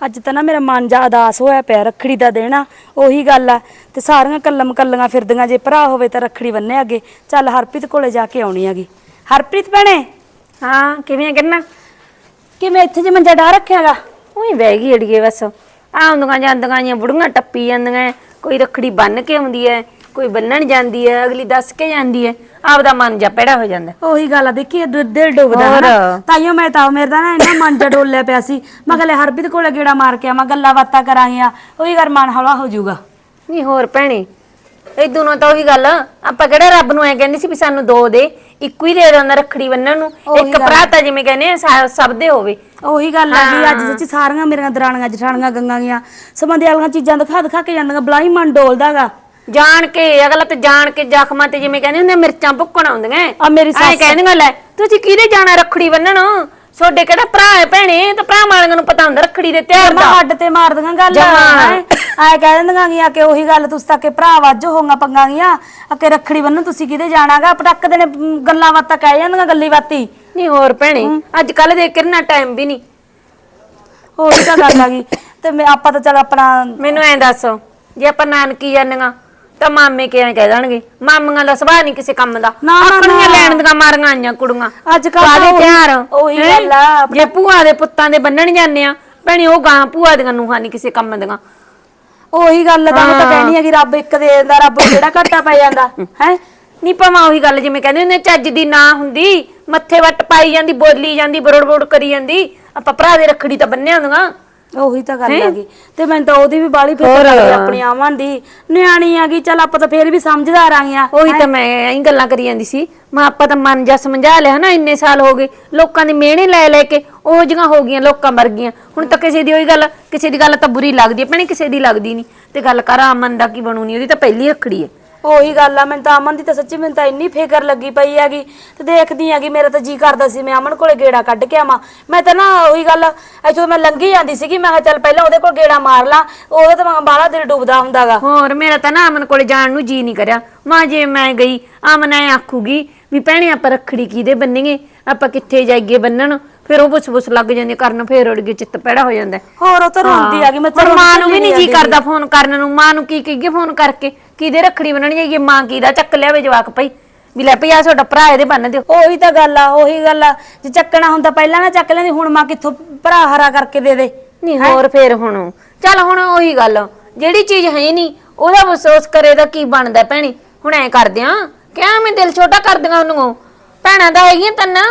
ਅੱਜ ਤਾਂ ਨਾ ਮੇਰਾ ਮਨ ਜਾ ਉਦਾਸ ਹੋਇਆ ਪਿਆ ਰੱਖੜੀ ਦਾ ਦੇਣਾ ਉਹੀ ਗੱਲ ਆ। ਤੇ ਸਾਰੀਆਂ ਕੱਲਮ ਕੱਲੀਆਂ ਫਿਰਦੀਆਂ ਜੇ ਭਰਾ ਹੋਵੇ ਤਾਂ ਰੱਖੜੀ ਬੰਨੇ ਅੱਗੇ। ਚੱਲ ਹਰਪ੍ਰੀਤ ਕੋਲੇ ਜਾ ਕੇ ਆਉਣੀ ਹੈਗੀ। ਹਰਪ੍ਰੀਤ ਭੈਣੇ? ਹਾਂ ਕਿਵੇਂ ਕਰਨਾ ਕਿਵੇਂ ਇੱਥੇ ਜੇ ਮੰਜਾ ਡਾ ਰੱਖਿਆਗਾ? ਉਹੀ ਬਹਿ ਗਈ ਅੜੀਏ ਬਸ। ਆਉਂਦੀਆਂ ਜਾਂਦੀਆਂ ਜਾਂ ਬੁੜੀਆਂ ਟੱਪੀ ਜਾਂਦੀਆਂ ਕੋਈ ਰੱਖੜੀ ਬੰਨ ਕੇ ਆਉਂਦੀ ਐ ਕੋਈ ਬੰਨਣ ਜਾਂਦੀ ਐ ਅਗਲੀ ਦੱਸ ਕੇ ਜਾਂਦੀ ਐ ਆਪਦਾ ਮਨ ਜਾ ਪੈੜਾ ਹੋ ਜਾਂਦਾ। ਉਹੀ ਗੱਲ ਆ ਦੇਖੀ ਇਹ ਦੁ- ਦਿਲ ਡੁੱਬਦਾ ਹੋਰ। ਹਨਾ ਤਾਈਓ ਮੈਂ ਤਾਂ ਮੇਰੇ ਦਾ ਨਾ ਇੰਨਾ ਮਨ ਜਾ ਡੋਲਿਆ ਪਿਆ ਸੀ। ਮੈਂ ਕਹਿੰਦਾ ਹਰਪ੍ਰੀਤ ਕੋਲੇ ਗੇੜਾ ਮਾਰ ਕੇ ਆਵਾਂ ਗੱਲਾਂ ਬਾਤਾਂ ਕਰਾਂਗੀਆਂ ਉਹੀ ਕਰ ਮਨ ਹੌਲਾ ਹੋ ਜਾਊਗਾ। ਨਹੀਂ ਹੋਰ ਭੈਣੇ ਇਦੋਂ ਨੂੰ ਤਾਂ ਉਹੀ ਗੱਲ ਆਪਾਂ ਕਿਹੜਾ ਰੱਬ ਨੂੰ ਐ ਕਹਿੰਦੇ ਸੀ ਵੀ ਸਾਨੂੰ ਦੋ ਦੇ ਇੱਕੋ ਹੀ ਦੇ ਦਿੰਦਾ ਰੱਖੜੀ ਬੰਨਣ ਨੂੰ। ਇੱਕ ਭਰਾ ਤਾਂ ਜਿਵੇਂ ਕਹਿੰਦੇ ਆ ਸਾ- ਸਭ ਦੇ ਹੋਵੇ। ਉਹੀ ਗੱਲ ਆ ਵੀ ਅੱਜ ਸੱਚੀ ਸਾਰੀਆਂ ਮੇਰੀਆਂ ਦਰਾਣੀਆਂ ਜਠਾਣੀਆਂ ਗੰਗਾਂ ਗੀਆਂ ਸੰਬੰਧੀ ਵਾਲੀਆਂ ਚੀਜ਼ਾਂ ਦਿਖਾ ਦਿਖਾ ਕੇ ਜਾਂਦੀਆਂ ਬਲਾਈ ਮਨ ਡੋਲਦਾਗਾ ਜਾਣ ਕੇ ਅਗਲਾ ਤੇ ਜਾਣ ਕੇ ਜ਼ਖਮਾਂ ਤੇ ਜਿਵੇਂ ਕਹਿੰਦੇ ਹੁੰਦੇ ਆ, ਮਿਰਚਾਂ ਭੁੱਕਣ ਆਉਂਦੀਆਂ। ਆ ਮੇਰੀ ਐ ਸੱਸ ਕਹਿੰਦੀਆਂ ਲੈ ਤੁਸੀਂ ਕਿਹਦੇ ਜਾਣਾ ਰੱਖੜੀ ਬੰਨਣ? ਤੁਹਾਡੇ ਕਿਹੜਾ ਭਰਾ ਹੈ ਭੈਣੇ? ਤੇ ਭਰਾ ਵਾਲਿਆਂ ਨੂੰ ਪਤਾ ਹੁੰਦਾ ਰੱਖੜੀ ਦੇ ਤਿਉਹਾਰ ਮੈਂ ਦਾ। ਹੱਡ ਤੇ ਮਾਰਦੀਆਂ ਗੱਲ। ਜਮਾਂ। ਐ ਕਹਿ ਦਿੰਦੀਆਂ ਗੀਆਂ ਕਿ ਉਹੀ ਗੱਲ ਤੁਸੀਂ ਤਾਂ ਕਿ ਭਰਾ ਵਾਜੋ ਹੋਗਾ ਪੰਗਾਂ ਗੀਆਂ। ਅਕੇ ਰੱਖੜੀ ਬੰਨਣ ਤੁਸੀਂ ਕਿਹਦੇ ਜਾਣਾਗਾ? ਪਟਕ ਦੇ ਨੇ ਮ, ਗੱਲਾਂ ਬਾਤਾਂ ਕਹਿ ਜਾਂਦੀਆਂ ਗੱਲੀ ਬਾਤੀ। ਨਹੀਂ ਹੋਰ ਭੈਣੇ ਅੱਜ ਕੱਲ ਦੇ ਕਿੰਨਾ ਟਾਈਮ ਵੀ ਨਹੀਂ। ਉਹੀ ਤਾਂ ਗੱਲ ਆ ਗਈ। ਤੇ ਮੈਂ ਆਪਾਂ ਤਾਂ ਚੱਲ ਆਪਣਾ ਮੈਨੂੰ ਐਂ ਦੱਸ ਜੇ ਆਪਾਂ ਨਾਨਕੀ ਜਾਂਦੀਆਂ ਤਾਂ ਮਾਮੇ ਕਿਵੇਂ ਕਹਿ ਦੇਣਗੇ ਮਾਮੀਆਂ ਦਾ ਸੁਭਾਅ ਨਹੀਂ ਕਿਸੇ ਕੰਮ ਦਾ। ਨਾ, ਨਾ, ਆਪਣੀਆਂ ਨਾ। ਲੈਣ ਦੀਆਂ ਮਾਰੀਆਂ ਆਈਆਂ ਕੁੜੀਆਂ। ਅੱਜ ਕੱਲ੍ਹ ਤਾਂ ਉਹੀ- ਤਿਉਹਾਰ ਉਹੀ ਹੈਂ? ਗੱਲ ਆ, ਜੇ ਭੂਆ ਦੇ ਪੁੱਤਾਂ ਦੇ ਬੰਨਣ ਜਾਂਦੇ ਆ ਭੈਣੇ ਉਹ ਗਾਂ ਭੂਆ ਦੀਆਂ ਨੂੰਹਾਂ ਨਹੀਂ ਕਿਸੇ ਕੰਮ ਦੀਆਂ। ਉਹੀ ਗੱਲ ਤਾਂ ਮੈਂ ਤਾਂ ਕਹਿਣੀ ਆ ਕਿ ਰੱਬ ਇੱਕ ਦੇ ਦਿੰਦਾ ਰੱਬ ਨੂੰ ਕਿਹੜਾ ਘਾਟਾ ਪੈ ਜਾਂਦਾ। ਹੈ? ਨਹੀਂ ਭਾਵੇਂ ਉਹੀ ਗੱਲ ਜਿਵੇਂ ਕਹਿੰਦੇ ਹੁੰਦੇ ਚੱਜ ਦੀ ਨਾ ਹੁੰਦੀ ਮੱਥੇ ਵੱਟ ਪਾਈ ਜਾਂਦੀ ਬੋਲੀ ਜਾਂਦੀ ਬਰੜ ਬਰੜ ਕਰੀ ਜਾਂਦੀ। ਆਪਾਂ ਭਰਾ ਦੇ ਰੱਖੜੀ ਤਾਂ ਬੰਨਿਆ ਹੁੰਦੀਆਂ। ਉਹੀ ਤਾਂ ਗੱਲ ਆ ਗਈ। ਤੇ ਮੈਨੂੰ ਤਾਂ ਉਹਦੀ ਵੀ ਬਾਲੀ ਲੱਗਦੀ ਆਪਣੀ ਆਵਾਂ ਦੀ। ਨਿਆਣੀ ਆ ਗਈ ਚੱਲ ਆਪਾਂ ਤਾਂ ਫੇਰ ਵੀ ਸਮਝਦਾਰ ਆ ਗਈਆਂ। ਉਹੀ ਤਾਂ ਮੈਂ ਐਂ ਗੱਲਾਂ ਕਰੀ ਜਾਂਦੀ ਸੀ। ਮੈਂ ਆਪਾਂ ਤਾਂ ਮਨ ਜਾ ਸਮਝਾ ਲਿਆ ਨਾ ਇੰਨੇ ਸਾਲ ਹੋ ਗਏ। ਲੋਕਾਂ ਦੇ ਮਿਹਣੇ ਲੈ ਲੈ ਕੇ ਉਹ ਜਿਹੀਆਂ ਹੋ ਗਈਆਂ ਲੋਕਾਂ ਮਰ ਗਈਆਂ ਹੁਣ ਤਾਂ ਕਿਸੇ ਦੀ ਉਹੀ ਗੱਲ ਕਿਸੇ ਦੀ ਗੱਲ ਤਾਂ ਬੁਰੀ ਲੱਗਦੀ ਹੈ ਭੈਣੇ ਕਿਸੇ ਦੀ ਲੱਗਦੀ ਨਹੀਂ। ਤੇ ਗੱਲ ਕਰ ਅਮਨ ਦਾ ਕੀ ਬਣੂ ਨਹੀਂ ਉਹਦੀ ਤਾਂ ਪਹਿਲੀ ਰੱਖੜੀ ਹੈ ਉਹੀ ਗੱਲ ਆ, ਮੈਨੂੰ ਤਾਂ ਅਮਨ ਦੀ ਤਾਂ ਸੱਚੀ ਮੈਨੂੰ ਤਾਂ ਇੰਨੀ ਫਿਕਰ ਲੱਗੀ ਪਈ ਹੈਗੀ ਤੇ ਦੇਖਦੀ ਹੈਗੀ, ਮੇਰਾ ਤਾਂ ਜੀ ਕਰਦਾ ਸੀ ਮੈਂ ਅਮਨ ਕੋਲੇ ਗੇੜਾ ਕੱਢ ਕੇ ਆਵਾਂ। ਮੈਂ ਤਾਂ ਨਾ ਉਹੀ ਗੱਲ ਇੱਥੋਂ ਮੈਂ ਲੰਘੀ ਜਾਂਦੀ ਸੀਗੀ, ਮੈਂ ਕਿਹਾ ਚੱਲ ਪਹਿਲਾਂ ਉਹਦੇ ਕੋਲ ਗੇੜਾ ਮਾਰ ਲਾਂ, ਉਹਦਾ ਤਾਂ ਬਾਹਲਾ ਦਿਲ ਡੁੱਬਦਾ ਹੁੰਦਾਗਾ। ਹੋਰ, ਮੇਰਾ ਤਾਂ ਨਾ ਅਮਨ ਕੋਲੇ ਜਾਣ ਨੂੰ ਜੀ ਨਹੀਂ ਕਰਿਆ। ਮਾਂ ਜੇ ਮੈਂ ਗਈ, ਅਮਨ ਐ ਆਖੂਗੀ ਵੀ ਭੈਣੇ ਆਪਾਂ ਰੱਖੜੀ ਕਿਹਦੇ ਬੰਨੀਏ, ਆਪਾਂ ਕਿੱਥੇ ਜਾਈਏ ਬੰਨਣ? ਫਿਰ ਉਹ ਬੁੱਸ ਬੁੱਸ ਲੱਗ ਜਾਂਦੀ ਕਰਨ ਫੇਰ ਉੜ ਕੇ ਚਿੱਤ ਪੈੜਾ ਹੋ ਜਾਂਦਾ। ਹੋਰ ਉਹ ਤਾਂ ਰੋਂਦੀ ਹੈਗੀ ਮੈਂ ਤਾਂ ਪਰ ਮਾਂ ਨੂੰ ਵੀ ਨਹੀਂ ਜੀ ਕਰਦਾ ਫੋਨ ਕਰਨ ਨੂੰ ਮਾਂ ਨੂੰ ਕੀ ਕਹੀਏ ਫੋਨ ਕਰਕੇ? ਕਿਹਦੇ ਰੱਖੜੀ ਬੰਨਣ ਜਾਈਏ ਮਾਂ ਕਿਹਦਾ ਚੱਕ ਲਿਆਵੇ ਜਵਾਕ ਭਈ? ਵੀ ਲੈ ਭਈ ਆ ਤੁਹਾਡਾ ਭਰਾ ਇਹਦੇ ਬੰਨ ਦਿਓ। ਉਹੀ ਤਾਂ ਗੱਲ ਆ ਉਹੀ ਗੱਲ ਆ। ਜੇ ਚੱਕਣਾ ਹੁੰਦਾ ਪਹਿਲਾਂ ਨਾ ਚੱਕ ਲੈਂਦੀ ਹੁਣ ਮਾਂ ਕਿੱਥੋਂ ਭਰਾ ਹਰਾ ਕਰਕੇ ਦੇ ਦੇ? ਨਹੀਂ ਹੋਰ ਫੇਰ ਹੁਣ। ਚੱਲ ਹੁਣ ਉਹੀ ਗੱਲ ਜਿਹੜੀ ਚੀਜ਼ ਹੈ ਨਹੀਂ ਉਹਦਾ ਅਫਸੋਸ ਕਰੇ ਤਾਂ ਕੀ ਬਣਦਾ ਭੈਣੀ? ਹੁਣ ਐ ਕਰਦੇ ਆ ਕਿਆ ਮੈਂ ਦਿਲ ਛੋਟਾ ਕਰ ਦਿਆਂ ਉਹਨੂੰ? ਭੈਣਾਂ ਦਾ ਹੈਗੀਆਂ ਤੰਨਾ।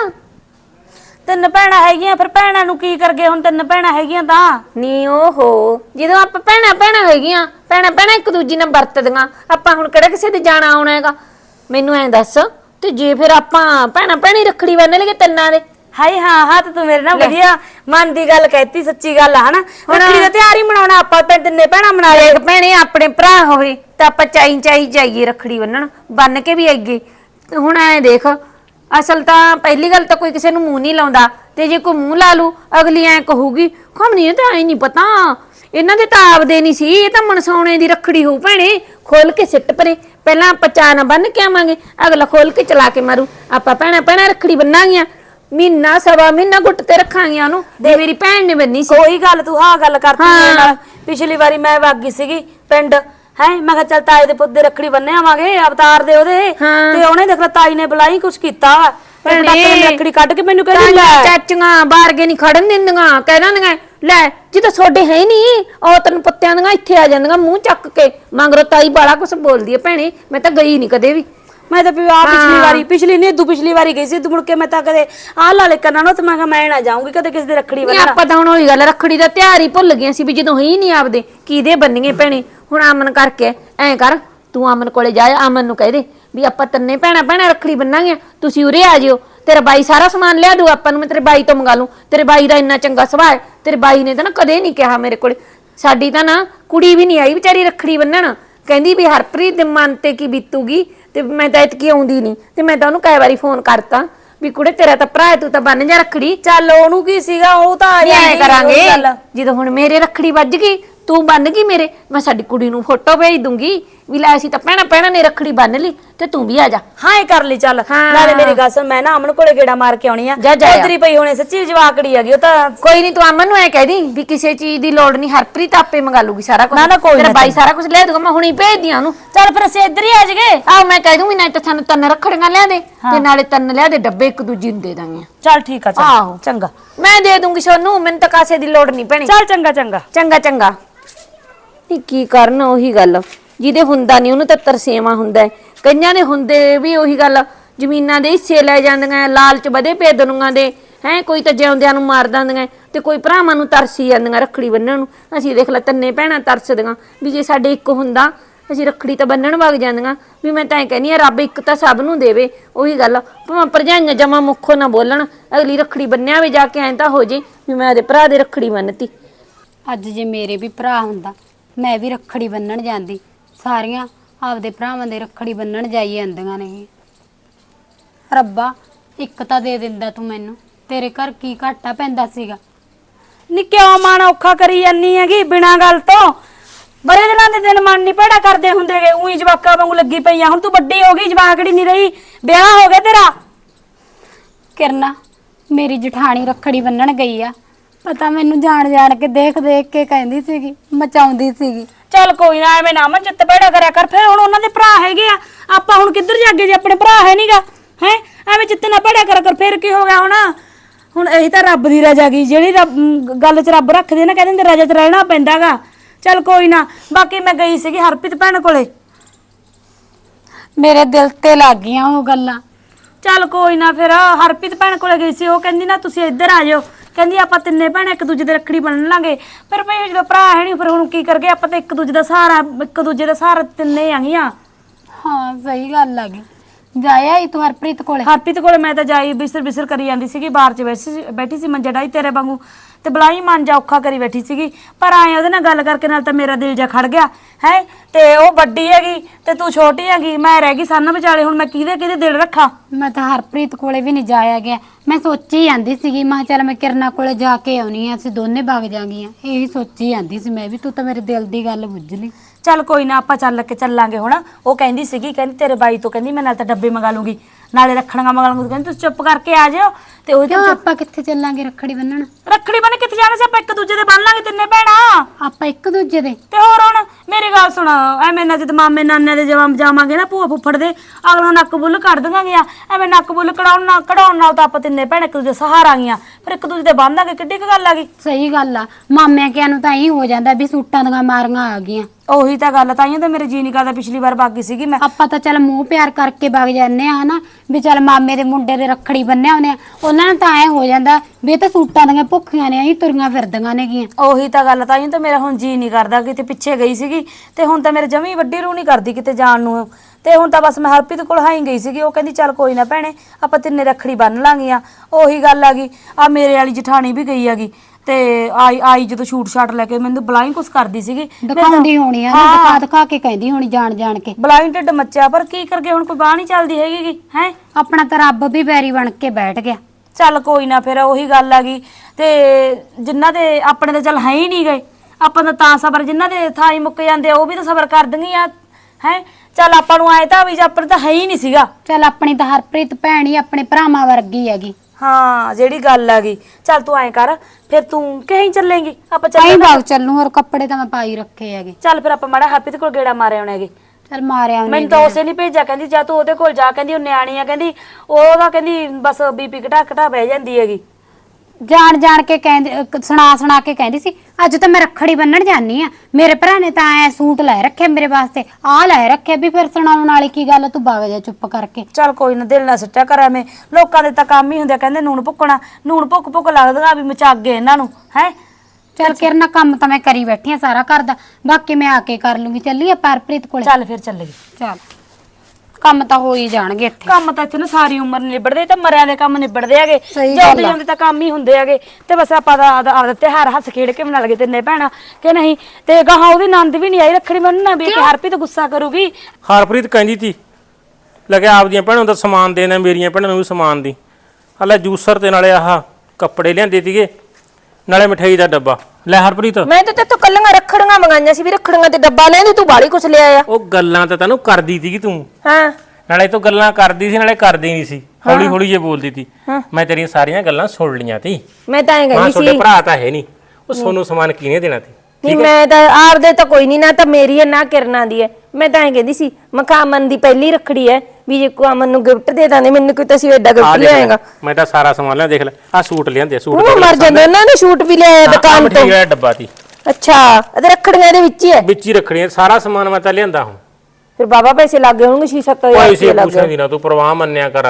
ਤਿੰਨ ਭੈਣਾਂ ਹੈਗੀਆਂ ਫਿਰ ਭੈਣਾਂ ਨੂੰ ਕੀ ਕਰਗੇ ਹੁਣ ਤਿੰਨ ਭੈਣਾਂ ਹੈਗੀਆਂ ਤਾਂ? ਨੀ ਓਹੋ ਜਦੋਂ ਆਪਾਂ ਭੈਣਾਂ ਭੈਣਾਂ ਹੈਗੀਆਂ ਭੈਣਾਂ ਭੈਣਾਂ ਇੱਕ ਦੂਜੀ ਨਾਲ ਵਰਤਦੀਆਂ ਆਪਾਂ ਹੁਣ ਕਿਹੜਾ ਕਿਸੇ ਦੇ ਜਾਣਾ ਆਉਣਾ ਹੈਗਾ? ਮੈਨੂੰ ਐਂ ਦੱਸ ਤੇ ਜੇ ਫਿਰ ਆਪਾਂ ਭੈਣਾਂ ਭੈਣੀ ਰੱਖੜੀ ਬੰਨ ਲਈਏ ਤਿੰਨਾਂ ਦੇ? ਹਾਈ ਹਾਂ ਹਾਂ ਤੇ ਤੂੰ ਮੇਰੇ ਨਾਲ ਵਧੀਆ ਮਨ ਦੀ ਗੱਲ ਕਹਿਤੀ ਸੱਚੀ ਗੱਲ ਆ ਹਨਾ? ਰੱਖੜੀ ਦਾ ਤਿਉਹਾਰ ਹੀ ਮਨਾਉਣਾ ਆਪਾਂ ਤਾਂ ਤਿੰਨੇ ਭੈਣਾਂ ਮਨਾ ਲਏ। ਦੇਖ ਭੈਣੇ ਆਪਣੇ ਭਰਾ ਹੋਵੇ ਤਾਂ ਆਪਾਂ ਚਾਈ ਚਾਈ ਜਾਈਏ ਰੱਖੜੀ ਬੰਨਣ ਬੰਨ ਕੇ ਵੀ ਆਈਏ। ਹੁਣ ਐਂ ਦੇਖ ਅਸਲ ਤਾਂ ਪਹਿਲੀ ਗੱਲ ਤਾਂ ਕੋਈ ਕਿਸੇ ਨੂੰ ਮੂੰਹ ਨਹੀਂ ਲਾਉਂਦਾ। ਤੇ ਜੇ ਕੋਈ ਮੂੰਹ ਲਾ ਲੂ ਅਗਲੀ ਐਂ ਕਹੂਗੀ ਖਮਨੀ ਤਾਂ ਐ ਨਹੀਂ ਪਤਾ। ਇਹਨਾਂ ਦੇ ਤਾਂ ਆਪਦੇ ਨਹੀਂ ਸੀ ਇਹ ਤਾਂ ਮਨਸਾਉਣੇ ਦੀ ਰੱਖੜੀ ਹੋਊ ਭੈਣੇ। ਖੋਲ ਕੇ ਸਿੱਟ ਪਰੇ। ਪਹਿਲਾਂ ਆਪਾਂ ਚਾਹ ਨਾ ਬੰਨ ਕੇ ਆਵਾਂਗੇ ਅਗਲਾ ਖੋਲ ਕੇ ਚਲਾ ਕੇ ਮਾਰੂ। ਆਪਾਂ ਭੈਣਾਂ ਭੈਣਾਂ ਰੱਖੜੀ ਬੰਨਾਂਗੀਆਂ। ਮਹੀਨਾ ਸਵਾ ਮਹੀਨਾ ਗੁੱਟ ਤੇ ਰੱਖਾਂਗੀਆਂ ਉਹਨੂੰ। ਦੇ ਮੇਰੀ ਭੈਣ ਨੇ ਬੰਨੀ ਸੀ। ਕੋਈ ਗੱਲ ਤੂੰ ਹਾਂ ਗੱਲ ਕਰਤੀ ਮੇਰੇ ਨਾਲ। ਪਿਛਲੀ ਵਾਰੀ ਮੈਂ ਵਾਗੀ ਸੀਗੀ ਪਿੰਡ। ਹੈ? ਮੈਂ ਕਿਹਾ ਚੱਲ ਤਾਏ ਦੇ ਪੁੱਤ ਦੇ ਰੱਖੜੀ ਬੰਨੇ ਆਵਾਂਗੇ ਅਵਤਾਰ ਦੇ ਉਹਦੇ। ਤੇ ਉਹਨੇ ਦੇਖ ਲਾ ਤਾਈ ਨੇ ਬੁਲਾਈ ਕੁਛ ਕੀਤਾ। ਵਾ ਫਿਰ ਭੈਣੇ, ਡਾਕਟਰ ਨੇ ਰੱਖੜੀ ਕੱਢ ਕੇ ਮੈਨੂੰ ਕਹਿੰਦੀ ਲੈ। ਚਾਚੀਆਂ ਬਾਹਰਗੇ ਨਹੀਂ ਖੜਨ ਦਿੰਦੀਆਂ ਕਹਿ ਦਿੰਦੀਆਂ ਲੈ ਜੇ ਤਾਂ ਤੁਹਾਡੇ ਹੈ ਨਹੀਂ ਉਹ ਤੈਨੂੰ ਪੱਤਿਆਂ ਦੀਆਂ ਇੱਥੇ ਆ ਜਾਂਦੀਆਂ ਮੂੰਹ ਚੱਕ ਕੇ। ਮੰਗਰੋ ਤਾਈ ਬਾਲਾ ਕੁਛ ਬੋਲਦੀ ਹੈ ਭੈਣੇ ਮੈਂ ਤਾਂ ਗਈ ਨਹੀਂ ਕਦੇ ਵੀ। ਮੈਂ ਤਾਂ ਵੀ ਆ ਪਿਛਲੀ ਵਾਰੀ ਪਿਛਲੀ ਨਹੀਂ ਦੂ ਪਿਛਲੀ ਵਾਰੀ ਗਈ ਸੀ ਤੂੰ ਮੁੜ ਕੇ ਮੈਂ ਤਾਂ ਕਦੇ ਆਹ ਲਾਲੇ ਕੰਨਾਂ ਨੂੰ ਤੇ ਮੈਂ ਕਿਹਾ ਮੈਂ ਨਾ ਜਾਊਂਗੀ ਕਦੇ ਕਿਸੇ ਦੇ ਰੱਖੜੀ ਨਹੀਂ ਬੰਨਣਾ। ਆਪਾਂ ਤਾਂ ਹੁਣ ਉਹੀ ਗੱਲ ਰੱਖੜੀ ਦਾ ਤਿਉਹਾਰ ਹੀ ਭੁੱਲ ਗਏ ਸੀ ਵੀ ਜਦੋਂ ਹੀ ਨਹੀਂ ਆਪਦੇ ਕਿਹਦੇ ਬੰਨੀਏ ਭੈਣੇ? ਹੁਣ ਅਮਨ ਕਰਕੇ ਐਂ ਕਰ ਤੂੰ ਅਮਨ ਕੋਲੇ ਜਾ ਅਮਨ ਨੂੰ ਕਹਿ ਦੇ ਵੀ ਆਪਾਂ ਤੰਨੇ ਭੈਣਾਂ ਭੈਣਾਂ ਰੱਖੜੀ ਬੰਨਾਂਗੇ ਤੁਸੀਂ ਉਰੇ ਆ ਜਿਓ ਤੇਰਾ ਬਾਈ ਸਾਰਾ ਸਮਾਨ ਲਿਆ ਦੂ ਆਪਾਂ ਨੂੰ ਮੈਂ ਤੇਰੇ ਬਾਈ ਤੋਂ ਮੰਗਾ ਲੂੰ ਤੇਰੇ ਬਾਈ ਦਾ ਇੰਨਾ ਚੰਗਾ ਸੁਭਾਅ ਹੈ ਤੇਰੇ ਬਾਈ ਨੇ ਤਾਂ ਨਾ ਕਦੇ ਨਹੀਂ ਕਿਹਾ ਮੇਰੇ ਕੋਲੇ ਸਾਡੀ ਤਾਂ ਨਾ ਕੁੜੀ ਵੀ ਨਹੀਂ ਆਈ ਵਿਚਾਰੀ ਰੱਖੜੀ ਬੰਨਣ ਕਹਿੰਦੀ ਵੀ ਹਰਪ੍ਰੀਤ ਦੇ ਮਨ ਤੇ ਕੀ ਬੀਤੂਗੀ ਤੇ ਮੈਂ ਤਾਂ ਇਤਕੀ ਆਉਂਦੀ ਨਹੀਂ ਤੇ ਮੈਂ ਤਾਂ ਉਹਨੂੰ ਕਈ ਵਾਰੀ ਫੋਨ ਕਰਤਾ ਵੀ ਕੁੜੇ ਤੇਰਾ ਤਾਂ ਭਰਾ ਹੈ ਤੂੰ ਤਾਂ ਬੰਨ ਜਾ ਰੱਖੜੀ ਚੱਲ ਉਹਨੂੰ ਕੀ ਸੀਗਾ ਉਹ ਤਾਂ ਆ ਐ ਜਾਂਦੀ, ਕਰਾਂਗੇ। ਜਦੋਂ ਹੁਣ ਮੇਰੇ ਰੱਖੜੀ ਵੱਜ ਗਈ ਤੂੰ ਬੰਨ ਗਈ ਮੇਰੇ? ਮੈਂ ਸਾਡੀ ਕੁੜੀ ਨੂੰ ਫੋਟੋ ਭੇਜ ਦੂੰਗੀ। ਵੀ ਲੈ ਅਸੀਂ ਤਾਂ ਭੈਣਾ ਭੈਣਾ ਨੇ ਰੱਖੜੀ ਬੰਨ ਲਈ ਤੇ ਤੂੰ ਵੀ ਆ ਜਾ। ਹਾਂ ਇਹ ਕਰ ਲਈ ਚੱਲ। ਹਾਂ। ਨਾਲੇ ਮੇਰੀ ਗੱਲ ਸੁਣ ਮੈਂ ਨਾ ਅਮਨ ਕੋਲੇ ਗੇੜਾ ਮਾਰ ਕੇ ਆਉਣੀ ਆ। ਜਾ, ਜਾ ਆ। ਉਧਰੀ ਪਈ ਹੋਣੇ ਸੱਚੀ ਜਵਾਕੜੀ ਹੈਗੀ ਉਹ ਤਾਂ ਕੋਈ ਨਹੀਂ ਤੂੰ ਅਮਨ ਨੂੰ ਐ ਕਹਿ ਦੀ ਵੀ ਕਿਸੇ ਚੀਜ਼ ਦੀ ਲੋੜ ਨਹੀਂ ਹਰਪ੍ਰੀਤ ਆਪੇ ਮੰਗਾ ਲੂਗੀ ਸਾਰਾ ਕੁਝ ਨਾ, ਨਾ, ਕੋਈ ਤੇਰਾ ਨਾ ਬਾਈ ਸਾਰਾ ਕੁਝ ਲੈ ਦੂਗਾ ਮੈਂ ਹੁਣੀ ਭੇਜ ਦਿਆਂ ਉਹਨੂੰ। ਚੱਲ ਫਿਰ ਅਸੀਂ ਇੱਧਰ ਹੀ ਆ ਜਾਗੇ ਆਹ ਮੈਂ ਕਹਿ ਦੂੰਗੀ ਨਾ ਤਾਂ ਸਾਨੂੰ ਤਿੰਨ ਰੱਖੜੀਆਂ ਲਿਆ ਦੇ ਤੇ ਨਾਲੇ ਤਿੰਨ ਲਿਆ ਦੇ ਡੱਬੇ ਇੱਕ ਦੂਜੀ ਨੂੰ ਦੇ ਦਾਂਗੇ। ਚੱਲ ਠੀਕ ਆ ਚੱਲ। ਆਹੋ। ਚੰਗਾ। ਮੈਂ ਦੇ ਦੂੰਗੀ ਸੋਨੂੰ ਮੈਨੂੰ ਤਾਂ ਕਾਸੇ ਦੀ ਲੋੜ ਨਹੀਂ ਪੈਣੀ। ਚੱਲ ਚੰਗਾ ਚੰਗਾ। ਚੰਗਾ ਚੰਗਾ। ਨਹੀਂ ਕੀ ਕਰਨ, ਉਹੀ ਗੱਲ। ਜਿਹਦੇ ਹੁੰਦਾ ਨਹੀਂ ਉਹਨੂੰ ਤਾਂ ਤਰਸੇਵਾ ਹੁੰਦਾ ਹੈ। ਕਈਆਂ ਦੇ ਹੁੰਦੇ ਵੀ ਉਹੀ ਗੱਲ, ਜ਼ਮੀਨਾਂ ਦੇ ਹਿੱਸੇ ਲੈ ਜਾਂਦੀਆਂ ਲਾਲਚ ਵਧੇ ਪਏ ਦੁਨੀਆਂ ਦੇ। ਹੈ, ਕੋਈ ਤਾਂ ਜਿਉਂਦਿਆਂ ਨੂੰ ਮਾਰ ਦਿੰਦੀਆਂ ਤੇ ਕੋਈ ਭਰਾਵਾਂ ਨੂੰ ਤਰਸੀ ਜਾਂਦੀਆਂ, ਰੱਖੜੀ ਬੰਨਣ ਨੂੰ। ਅਸੀਂ ਦੇਖ ਲੈ ਤੰਨੇ ਭੈਣਾਂ ਤਰਸਦੀਆਂ, ਵੀ ਜੇ ਸਾਡੇ ਇੱਕ ਹੁੰਦਾ, ਅਸੀਂ ਰੱਖੜੀ ਤਾਂ ਬੰਨਣ ਵਗ ਜਾਂਦੀਆਂ। ਵੀ ਮੈਂ ਤਾਂ ਇਹ ਕਹਿੰਦੀ ਆ ਰੱਬ ਇੱਕ ਤਾਂ ਸਭ ਨੂੰ ਦੇਵੇ, ਉਹੀ ਗੱਲ। ਭਾਵੇਂ ਭਰਜਾਈਆਂ ਜਮਾ ਮੁੱਖੋਂ ਨਾ ਬੋਲਣ, ਅਗਲੀ ਰੱਖੜੀ ਬੰਨਿਆ ਵੀ ਜਾ ਕੇ ਐਂ ਤਾਂ ਹੋ ਜੇ, ਵੀ ਮੈਂ ਉਹਦੇ ਭਰਾ ਦੇ ਰੱਖੜੀ ਬੰਨਤੀ। ਅੱਜ ਜੇ ਮੇਰੇ ਵੀ ਭਰਾ ਹੁੰਦਾ ਮੈਂ ਵੀ ਰੱਖੜੀ ਬੰਨਣ ਜਾਂਦੀ। ਸਾਰੀਆਂ ਆਪਦੇ ਭਰਾਵਾਂ ਦੇ ਰੱਖੜੀ ਬੰਨਣ ਜਾਈ ਜਾਂਦੀਆਂ ਨੇ। ਰੱਬਾ ਇੱਕ ਤਾਂ ਦੇ ਦਿੰਦਾ ਤੂੰ ਮੈਨੂੰ। ਤੇਰੇ ਘਰ ਕੀ ਘਾਟਾ ਪੈਂਦਾ ਸੀਗਾ? ਨੀ ਕਿਉਂ ਮਨ ਔਖਾ ਕਰੀ ਜਾਨੀ ਹੈਗੀ ਬਿਨਾਂ ਗੱਲ ਤੋਂ? ਬੜੇ ਦਿਨਾਂ ਦੇ ਦਿਨ ਮਨ ਨਹੀਂ ਪੜਾ ਕਰਦੇ ਹੁੰਦੇਗੇ ਉਹੀ ਜਵਾਕਾਂ ਵਾਂਗੂ ਲੱਗੀ ਪਈ ਆ ਹੁਣ ਤੂੰ ਵੱਡੀ ਹੋ ਗਈ ਜਵਾਕੜੀ ਨਹੀਂ ਰਹੀ। ਵਿਆਹ ਹੋ ਗਿਆ ਤੇਰਾ। ਕਿਰਨਾ ਮੇਰੀ ਜਠਾਣੀ ਰੱਖੜੀ ਬੰਨਣ ਗਈ ਆ। ਪਤਾ ਮੈਨੂੰ ਜਾਣ ਜਾਣ ਕੇ ਦੇਖ ਦੇਖ ਕੇ ਕਹਿੰਦੀ ਸੀਗੀ ਮਚਾਉਂਦੀ ਸੀਗੀ। ਚੱਲ ਕੋਈ ਨਾ ਐਵੇਂ ਨਾ ਮਨ ਚਿੱਤ ਪੜਾ ਕਰਿਆ ਕਰ ਫਿਰ ਹੁਣ ਉਹਨਾਂ ਦੇ ਭਰਾ ਹੈਗੇ ਆ। ਆਪਾਂ ਹੁਣ ਕਿੱਧਰ ਜਾਗੇ ਜੇ ਆਪਣੇ ਭਰਾ ਹੈ ਨਹੀਂਗਾ ਹੈ? ਐਵੇਂ ਚਿੱਤ ਨਾ ਪੜਿਆ ਕਰਿਆ ਕਰ ਫਿਰ ਕੀ ਹੋ ਗਿਆ ਹੁਣ? ਹੁਣ ਇਹੀ ਤਾਂ ਰੱਬ ਦੀ ਰਜ਼ਾ ਗਈ ਜਿਹੜੀ ਰੱਬ ਗੱਲ 'ਚ ਰੱਬ ਰੱਖਦੇ ਨਾ ਕਹਿੰਦੇ ਨੇ ਰਜ਼ਾ 'ਚ ਰਹਿਣਾ ਪੈਂਦਾਗਾ। ਚੱਲ ਕੋਈ ਨਾ ਬਾਕੀ ਮੈਂ ਗਈ ਸੀਗੀ ਹਰਪ੍ਰੀਤ ਭੈਣ ਕੋਲੇ। ਮੇਰੇ ਦਿਲ ਤੇ ਲੱਗ ਗਈਆਂ ਉਹ ਗੱਲਾਂ। ਚੱਲ ਕੋਈ ਨਾ ਫਿਰ ਹਰਪ੍ਰੀਤ ਭੈਣ ਕੋਲੇ ਗਈ ਸੀ ਉਹ ਕਹਿੰਦੀ ਨਾ ਤੁਸੀਂ ਇੱਧਰ ਆ ਜਾਓ ਕਹਿੰਦੀ ਆਪਾਂ ਤਿੰਨੇ ਭੈਣਾਂ ਇੱਕ ਦੂਜੇ ਦੇ ਰੱਖੜੀ ਬੰਨ ਲਾਂਗੇ। ਫਿਰ ਭਈ ਜਦੋਂ ਭਰਾ ਹੈ ਨਹੀਂ ਫਿਰ ਹੁਣ ਕੀ ਕਰਗੇ? ਆਪਾਂ ਤਾਂ ਇੱਕ ਦੂਜੇ ਦਾ ਸਹਾਰਾ ਇੱਕ ਦੂਜੇ ਦਾ ਸਹਾਰਾ ਤਿੰਨੇ ਆਂਗੀਆਂ ਹਾਂ। ਸਹੀ ਗੱਲ ਆ ਗਈ। ਜਾਇਆ ਹੀ ਤੂੰ ਹਰਪ੍ਰੀਤ ਕੋਲੇ? ਹਰਪ੍ਰੀਤ ਕੋਲੇ ਮੈਂ ਤਾਂ ਜਾਈ ਬਿਸਰ ਬਿਸਰ ਕਰੀ ਜਾਂਦੀ ਸੀਗੀ ਬਾਹਰ 'ਚ ਬੈਠੀ ਸੀ- ਬੈਠੀ ਸੀ ਮੰਜਾ ਡਾਈ ਤੇਰੇ ਵਾਂਗੂ। ਤੇ ਬਲਾਈ ਮਨ ਜਾ ਔਖਾ ਕਰੀ ਬੈਠੀ ਸੀਗੀ। ਪਰ ਆਏ ਉਹਦੇ ਨਾਲ ਗੱਲ ਕਰਕੇ ਨਾਲ ਤਾਂ ਮੇਰਾ ਦਿਲ ਜਾ ਖੜ ਗਿਆ ਹੈ? ਤੇ ਉਹ ਵੱਡੀ ਹੈਗੀ ਤੇ ਤੂੰ ਛੋਟੀ ਹੈਗੀ ਮੈਂ ਰਹਿ ਗਈ ਸੰਨ ਵਿਚਾਲੇ ਹੁਣ ਮੈਂ ਕਿਹਦੇ ਕਿਹਦੇ ਦਿਲ ਰੱਖਾਂ? ਮੈਂ ਤਾਂ ਹਰਪ੍ਰੀਤ ਕੋਲੇ ਵੀ ਨਹੀਂ ਜਾਇਆ ਗਿਆ। ਮੈਂ ਸੋਚੀ ਜਾਂਦੀ ਸੀਗੀ ਮੈਂ ਕਿਹਾ ਚੱਲ ਮੈਂ ਕਿਰਨਾ ਕੋਲੇ ਜਾ ਕੇ ਆਉਣੀ ਆ ਅਸੀਂ ਦੋਨੇ ਵਗ ਜਾਾਂਗੀਆਂ। ਇਹੀ ਸੋਚੀ ਜਾਂਦੀ ਸੀ ਮੈਂ ਵੀ ਤੂੰ ਤਾਂ ਮੇਰੇ ਦਿਲ ਦੀ ਗੱਲ ਬੁੱਝ ਲਈ। ਚੱਲ ਕੋਈ ਨਾ ਆਪਾਂ ਚੱਲ ਕੇ ਚੱਲਾਂਗੇ ਹੁਣ। ਉਹ ਕਹਿੰਦੀ ਸੀਗੀ ਕਹਿੰਦੀ ਤੇਰੇ ਬਾਈ ਤੋਂ ਕਹਿੰਦੀ ਮੈਂ ਨਾਲ ਤਾਂ ਡੱਬੇ ਮੰਗਾ ਲੂੰਗੀ। ਨਾਲੇ ਰੱਖਣੀਆਂ ਮੰਗਾ ਲੂੰਗੀ ਕਹਿੰਦੀ ਤੁਸੀਂ ਚੁੱਪ ਕਰਕੇ ਆ ਜਿਓ ਤੇ ਉਹ ਕਿਉਂ ਆਪਾਂ ਕਿੱਥੇ ਚੱਲਾਂਗੇ ਰੱਖੜੀ ਬੰਨਣ? ਰੱਖੜੀ ਬਣ ਕਿੱਥੇ ਜਾਣਾ ਸੀ? ਆਪਾਂ ਇੱਕ ਦੂਜੇ ਦੇ ਬੰਨ ਲਾਂਗੇ ਤਿੰਨੇ ਭੈਣਾਂ। ਆਪਾਂ ਇੱਕ ਦੂਜੇ ਦੇ। ਤੇ ਹੋਰ ਹੁਣ ਮੇਰੀ ਗੱਲ ਸੁਣ ਐਵੇਂ ਨਾ ਜਦ ਮਾਮੇ ਨਾਨੇ ਦੇ ਜਵਾਂ ਜਾਵਾਂਗੇ ਨਾ ਭੂਆ ਫੁੱਫੜ ਦੇ ਅਗਲਾ ਨੱਕ ਬੁੱਲ ਕੱਢ ਦਾਂਗੇ ਆ। ਐਵੇਂ ਨੱਕ ਬੁੱਲ ਕਢਾਉਣ ਨਾਲ ਕਢਾਉਣ ਨਾਲ ਤਾਂ ਆਪਾਂ ਤਿੰਨੇ ਭੈਣ ਇੱਕ ਦੂਜੇ ਸਹਾਰਾ ਆਗੀਆਂ ਫਿਰ ਇੱਕ ਦੂਜੇ ਦੇ ਬੰਨਾਂਗੇ ਕਿੱਡੀ ਕੁ ਗੱਲ ਆ ਗਈ? ਸਹੀ ਗੱਲ ਆ। ਮਾਮਿਆਂ ਕਿਆਂ ਨੂੰ ਤਾਂ ਇਹੀ ਹੋ ਜਾਂਦਾ ਵੀ ਸੂਟਾਂ ਦੀਆਂ ਮਾਰੀਆਂ ਆ ਗਈਆਂ। ਉਹੀ ਤਾਂ ਗੱਲ ਤਾਂ ਹੀ ਤਾਂ ਮੇਰੇ ਜੀ ਨਹੀਂ ਕਰਦਾ ਪਿਛਲੀ ਵਾਰ ਬਾਗੀ ਸੀਗੀ ਮੈਂ। ਆਪਾਂ ਤਾਂ ਚੱਲ ਮੂੰਹ ਪਿਆਰ ਕਰਕੇ ਵਗ ਜਾਂਦੇ ਆ ਹਨਾ? ਵੀ ਚੱਲ ਮਾਮੇ ਦੇ ਮੁੰਡੇ ਦੇ ਰੱਖੜੀ ਬੰਨਿਆ ਹੁੰਦੇ ਆ ਉਹਨਾਂ ਨੂੰ ਤਾਂ ਐ ਹੋ ਜਾਂਦਾ ਵੀ ਇਹ ਤਾਂ ਸੂਟਾਂ ਦੀਆਂ ਭੁੱਖੀਆਂ ਨੇ ਅਸੀਂ ਤੁਰੀਆਂ ਫਿਰਦੀਆਂ ਨੇਗੀਆਂ। ਉਹੀ ਤਾਂ ਗੱਲ ਤਾਂ ਹੀ ਤਾਂ ਮੇਰਾ ਹੁਣ ਜੀ ਨਹੀਂ ਕਰਦਾ ਕਿਤੇ ਪਿੱਛੇ ਗਈ ਸੀਗੀ ਤੇ ਹੁਣ ਤਾਂ ਮੇਰੇ ਜਮੀ ਵੱਡੀ ਰੂਹ ਨਹੀਂ ਕਰਦੀ ਕਿਤੇ ਜਾਣ ਨੂੰ। ਤੇ ਹੁਣ ਤਾਂ ਬਸ ਮੈਂ ਹਰਪ੍ਰੀਤ ਕੋਲ ਹਾਈ ਗਈ ਸੀਗੀ ਉਹ ਕਹਿੰਦੀ ਚੱਲ ਕੋਈ ਨਾ ਭੈਣੇ ਆਪਾਂ ਤਿੰਨੇ ਰੱਖੜੀ ਬੰਨ ਲਾਂਗੀਆਂ। ਉਹੀ ਗੱਲ ਆ ਗਈ ਆ ਮੇਰੇ ਵਾਲੀ ਜਠਾਣੀ ਵੀ ਗਈ ਹੈਗੀ। ਤੇ ਆਈ ਆਈ ਜਦੋਂ ਸ਼ੂਟ ਸ਼ਾਟ ਲੈ ਕੇ ਮੈਨੂੰ ਬਲਾਈ ਕੁਛ ਕਰਦੀ ਸੀਗੀ। ਦਿਖਾਉਂਦੀ ਹੋਣੀ ਆ ਨਾ ਹਾਂ। ਦਿਖਾ ਦਿਖਾ ਕੇ ਕਹਿੰਦੀ ਹੋਣੀ ਜਾਣ ਜਾਣ ਕੇ। ਬਲਾਈ ਢਿੱਡ ਮੱਚਿਆ ਪਰ ਕੀ ਕਰਗੇ ਹੁਣ ਕੋਈ ਬਾਹ ਨਹੀਂ ਚੱਲਦੀ ਹੈਗੀ ਹੈ? ਆਪਣਾ ਤਾਂ ਰੱਬ ਵੀ ਬੈਰੀ ਬਣ ਕੇ ਬੈਠ ਗਿਆ। ਚੱਲ ਕੋਈ ਨਾ ਫਿਰ ਉਹੀ ਗੱਲ ਆ ਗਈ। ਤੇ ਜਿਨ੍ਹਾਂ ਦੇ ਆਪਣੇ ਤਾਂ ਚੱਲ ਹੈ ਹੀ ਨਹੀਂ ਗਏ। ਆਪਾਂ ਤਾਂ ਤਾਂ ਸਬਰ ਜਿਨ੍ਹਾਂ ਦੇ ਥਾਈ ਮੁੱਕ ਜਾਂਦੇ ਆ ਉਹ ਵੀ ਤਾਂ ਸਬਰ ਕਰ ਦਿੰਗੀਆਂ ਹੈ? ਚੱਲ ਆਪਾਂ ਨੂੰ ਆਏ ਤਾਂ ਵੀ ਆਪਣੇ ਤਾਂ ਹੈ ਹੀ ਨਹੀਂ ਸੀਗਾ। ਚੱਲ ਆਪਣੀ ਤਾਂ ਹਰਪ੍ਰੀਤ ਭੈਣ ਹੀ ਆਪਣੇ ਭਰਾਵਾਂ ਵਰਗੀ ਹੈਗੀ। ਹਾਂ ਜਿਹੜੀ ਗੱਲ ਆ ਗਈ। ਚੱਲ ਤੂੰ ਐਂ ਕਰ ਫਿਰ ਤੂੰ ਕਹੀਂ ਚੱਲੇਂਗੀ? ਆਪਾਂ ਕਈ ਚੱਲ ਬਾਗ ਚੱਲੂ ਹੋਰ ਕੱਪੜੇ ਤਾਂ ਮੈਂ ਪਾਈ ਰੱਖੇ ਹੈਗੇ। ਚੱਲ ਫਿਰ ਆਪਾਂ ਮਾੜਾ ਹਰਪ੍ਰੀਤ ਕੋਲ ਗੇੜਾ ਮਾਰੇ ਆਉਣੇਗੇ ਚੱਲ ਮਾਰਿਆ ਮੈਨੂੰ ਤਾਂ ਉਸੇ ਨਹੀਂ ਭੇਜਿਆ ਕਹਿੰਦੀ ਜਾ ਤੂੰ ਉਹਦੇ ਕੋਲ ਜਾ ਕਹਿੰਦੀ ਉਹ ਨਿਆਣੀ ਆ ਕਹਿੰਦੀ ਉਹਦਾ ਕਹਿੰਦੀ ਬਸ ਬੀਪੀ ਘਟਾ ਘਟਾ ਬਹਿ ਜਾਂਦੀ ਹੈਗੀ। ਜਾਣ ਜਾਣ ਕੇ ਕਹਿੰਦੀ ਅਹ ਸੁਣਾ ਸੁਣਾ ਕੇ ਕਹਿੰਦੀ ਸੀ ਅੱਜ ਤਾਂ ਮੈਂ ਰੱਖੜੀ ਬੰਨਣ ਜਾਨੀ ਆ। ਮੇਰੇ ਭਰਾ ਨੇ ਤਾਂ ਐ ਸੂਟ ਲੈ ਰੱਖੇ ਮੇਰੇ ਵਾਸਤੇ ਆ ਲੈ ਰੱਖੇ ਵੀ ਫਿਰ ਸੁਣਾਉਣ ਵਾਲੀ ਕੀ ਗੱਲ ਤੂੰ ਵਗ ਜਾ ਚੁੱਪ ਕਰਕੇ। ਚੱਲ ਕੋਈ ਨਾ ਦਿਲ ਨਾ ਸੱਟਿਆ ਕਰ ਐਵੇਂ। ਲੋਕਾਂ ਦੇ ਤਾਂ ਕੰਮ ਹੀ ਹੁੰਦੇ ਆ, ਕਹਿੰਦੇ ਨੂਣ ਭੁੱਕਣਾ ਨੂਣ ਭੁੱਕ ਭੁੱਕ ਲੱਗਦਾ ਵੀ ਮਚਾਗੇ ਇਹਨਾਂ ਨੂੰ ਹੈ? ਚੱਲ ਕਿਰਨਾ ਕੰਮ ਤਾਂ ਮੈਂ ਕਰੀ ਬੈਠੀ ਆ ਸਾਰਾ ਘਰ ਦਾ ਬਾਕੀ ਮੈਂ ਆ ਕੇ ਕਰ ਲੂੰਗੀ ਚੱਲੀ ਆ ਪਰਪ੍ਰੀਤ ਕੋਲੇ। ਚੱਲ ਫਿਰ ਚੱਲੇਗੀ ਚੱਲ। ਕੰਮ ਤਾਂ ਹੋ ਹੀ ਜਾਣਗੇ ਇੱਥੇ। ਕੰਮ ਤਾਂ ਇੱਥੇ ਨਾ ਸਾਰੀ ਉਮਰ ਨੀ ਨਿਬੜਦੇ ਇਹ ਤਾਂ ਮਰਿਆਂ ਦੇ ਕੰਮ ਨਿਬੜਦੇ ਹੈਗੇ। ਸਹੀ ਗੱਲ ਜਿਉਂਦੇ ਆ। ਜਿਉਂਦੇ ਤਾਂ ਕੰਮ ਹੀ ਹੁੰਦੇ ਹੈਗੇ। ਤੇ ਬਸ ਆਪਾਂ ਦਾ ਆਪਦਾ ਤਿਉਹਾਰ ਹੱਸ ਖੇਡ ਕੇ ਮਨਾ ਲਗੇ ਤਿੰਨੇ ਭੈਣਾਂ ਕਿ ਨਹੀਂ? ਤੇ ਗਾਹਾਂ ਉਹਦੀ ਨੰਦ ਵੀ ਨਹੀਂ ਆਈ ਰੱਖੜੀ ਬੰਨਣਾ ਵੀ ਕਿ ਹਰਪ੍ਰੀਤ ਗੁੱਸਾ ਕਰੂਗੀ। ਹਰਪ੍ਰੀਤ ਕਹਿੰਦੀ ਤੀ ਲੱਗਿਆ ਆਪਦੀਆਂ ਭੈਣਾਂ ਨੂੰ ਤਾਂ ਸਮਾਨ ਦੇਣਾ ਮੇਰੀਆਂ ਭੈਣਾਂ ਨੂੰ ਵੀ ਸਮਾਨ ਦੀ। ਹਲੇ ਜੂਸਰ ਤੇ ਨਾਲੇ ਆਹ ਕੱਪੜੇ ਲਿਆਂਦੇ ਤੀਗੇ ਨਾਲੇ ਮਠਿਆਈ ਦਾ ਡੱਬਾ। ਲੈ ਹਰਪ੍ਰੀਤ। ਮੈਂ ਤਾਂ ਤੇਤੋਂ ਕੱਲੀਆਂ ਰੱਖੜੀਆਂ ਮੰਗਾਈਆਂ ਸੀ ਵੀ ਰੱਖੜੀਆਂ ਤੇ ਡੱਬਾ ਲੈਂਦੀ ਤੂੰ ਬਾਲੀ ਕੁਛ ਲਿਆ ਆ। ਉਹ ਗੱਲਾਂ ਤਾਂ ਤੈਨੂੰ ਕਰਦੀ ਸੀਗੀ ਤੂੰ। ਹਾਂ। ਨਾਲੇ ਤੂੰ ਗੱਲਾਂ ਕਰਦੀ ਸੀ ਨਾਲੇ ਕਰਦੀ ਨਹੀਂ ਸੀ। ਹੌਲੀ ਹੌਲੀ ਜੇ ਬੋਲਦੀ ਸੀ ਮੈਂ ਤੇਰੀਆਂ ਸਾਰੀਆਂ ਗੱਲਾਂ ਸੁਣ ਲੀਆਂ ਤੀ। ਮੈਂ ਤਾਂ ਐਂ ਮਾਂ ਕਹਿੰਦੀ ਤੁਹਾਡੇ ਸੀ। ਭਰਾ ਤਾਂ ਹੈ ਨਹੀਂ। ਉਹ ਸੋਨੂੰ ਸਮਾਨ ਕਿਹਨੇ ਦੇਣਾ ਤੀ? ਨਹੀਂ ਮੈਂ ਤਾਂ ਆਪਦੇ ਤਾਂ ਕੋਈ ਨਹੀਂ ਨਾ ਤਾਂ ਮੇਰੀ ਹੈ ਨਾ ਕਿਰਨਾਂ ਦੀ ਹੈ। ਮੈਂ ਤਾਂ ਐਂ ਕਹਿੰਦੀ ਸੀ ਮਕਾਮਨ ਦੀ ਪਹਿਲੀ ਰੱਖੜੀ ਹੈ ਵੀ ਜੇ ਕੋਈ ਅਮਨ ਨੂੰ ਗਿਫਟ ਦੇ ਦਾਂਦੇ ਮੈਨੂੰ ਕੋਈ ਤਾਂ ਸੀ ਐਡਾ ਗਿਫਟ ਲੈ, ਲਿਆਏਗਾ। ਮੈਂ ਤਾਂ ਸਾਰਾ ਸਮਾਨ ਲਿਆ ਦੇਖ ਲੈ ਆ ਸੂਟ ਲਿਆਂਦੇ ਆ, ਸੂਟ ਉਹ ਮਰ ਜਾਂਦੇ ਉਹਨਾਂ ਨੇ ਸ਼ੂਟ ਵੀ ਲਿਆਇਆ ਦੁਕਾਨ ਤੋਂ। ਤੋਂ ਡੱਬਾ ਤੀ ਅੱਛਾ ਇਹਦੇ ਰੱਖੜੀਆਂ ਦੇ ਵਿੱਚ ਹੀ ਹੈ ਵਿੱਚ ਹੀ ਰੱਖੜੀਆਂ ਸਾਰਾ ਸਮਾਨ ਮੈਂ ਤਾਂ ਲਿਆਂਦਾ ਹੁਣ। ਫਿਰ ਬਾਬਾ ਪੈਸੇ ਲੱਗੇ ਹੋਣਗੇ 6-7000 ਪੈਸੇ ਰੁਪਏ ਲੱਗੇ ਪੁੱਛਣ ਦੀ ਨਾ ਤੂੰ ਪ੍ਰਵਾਹ ਮੰਨਿਆ ਕਰ।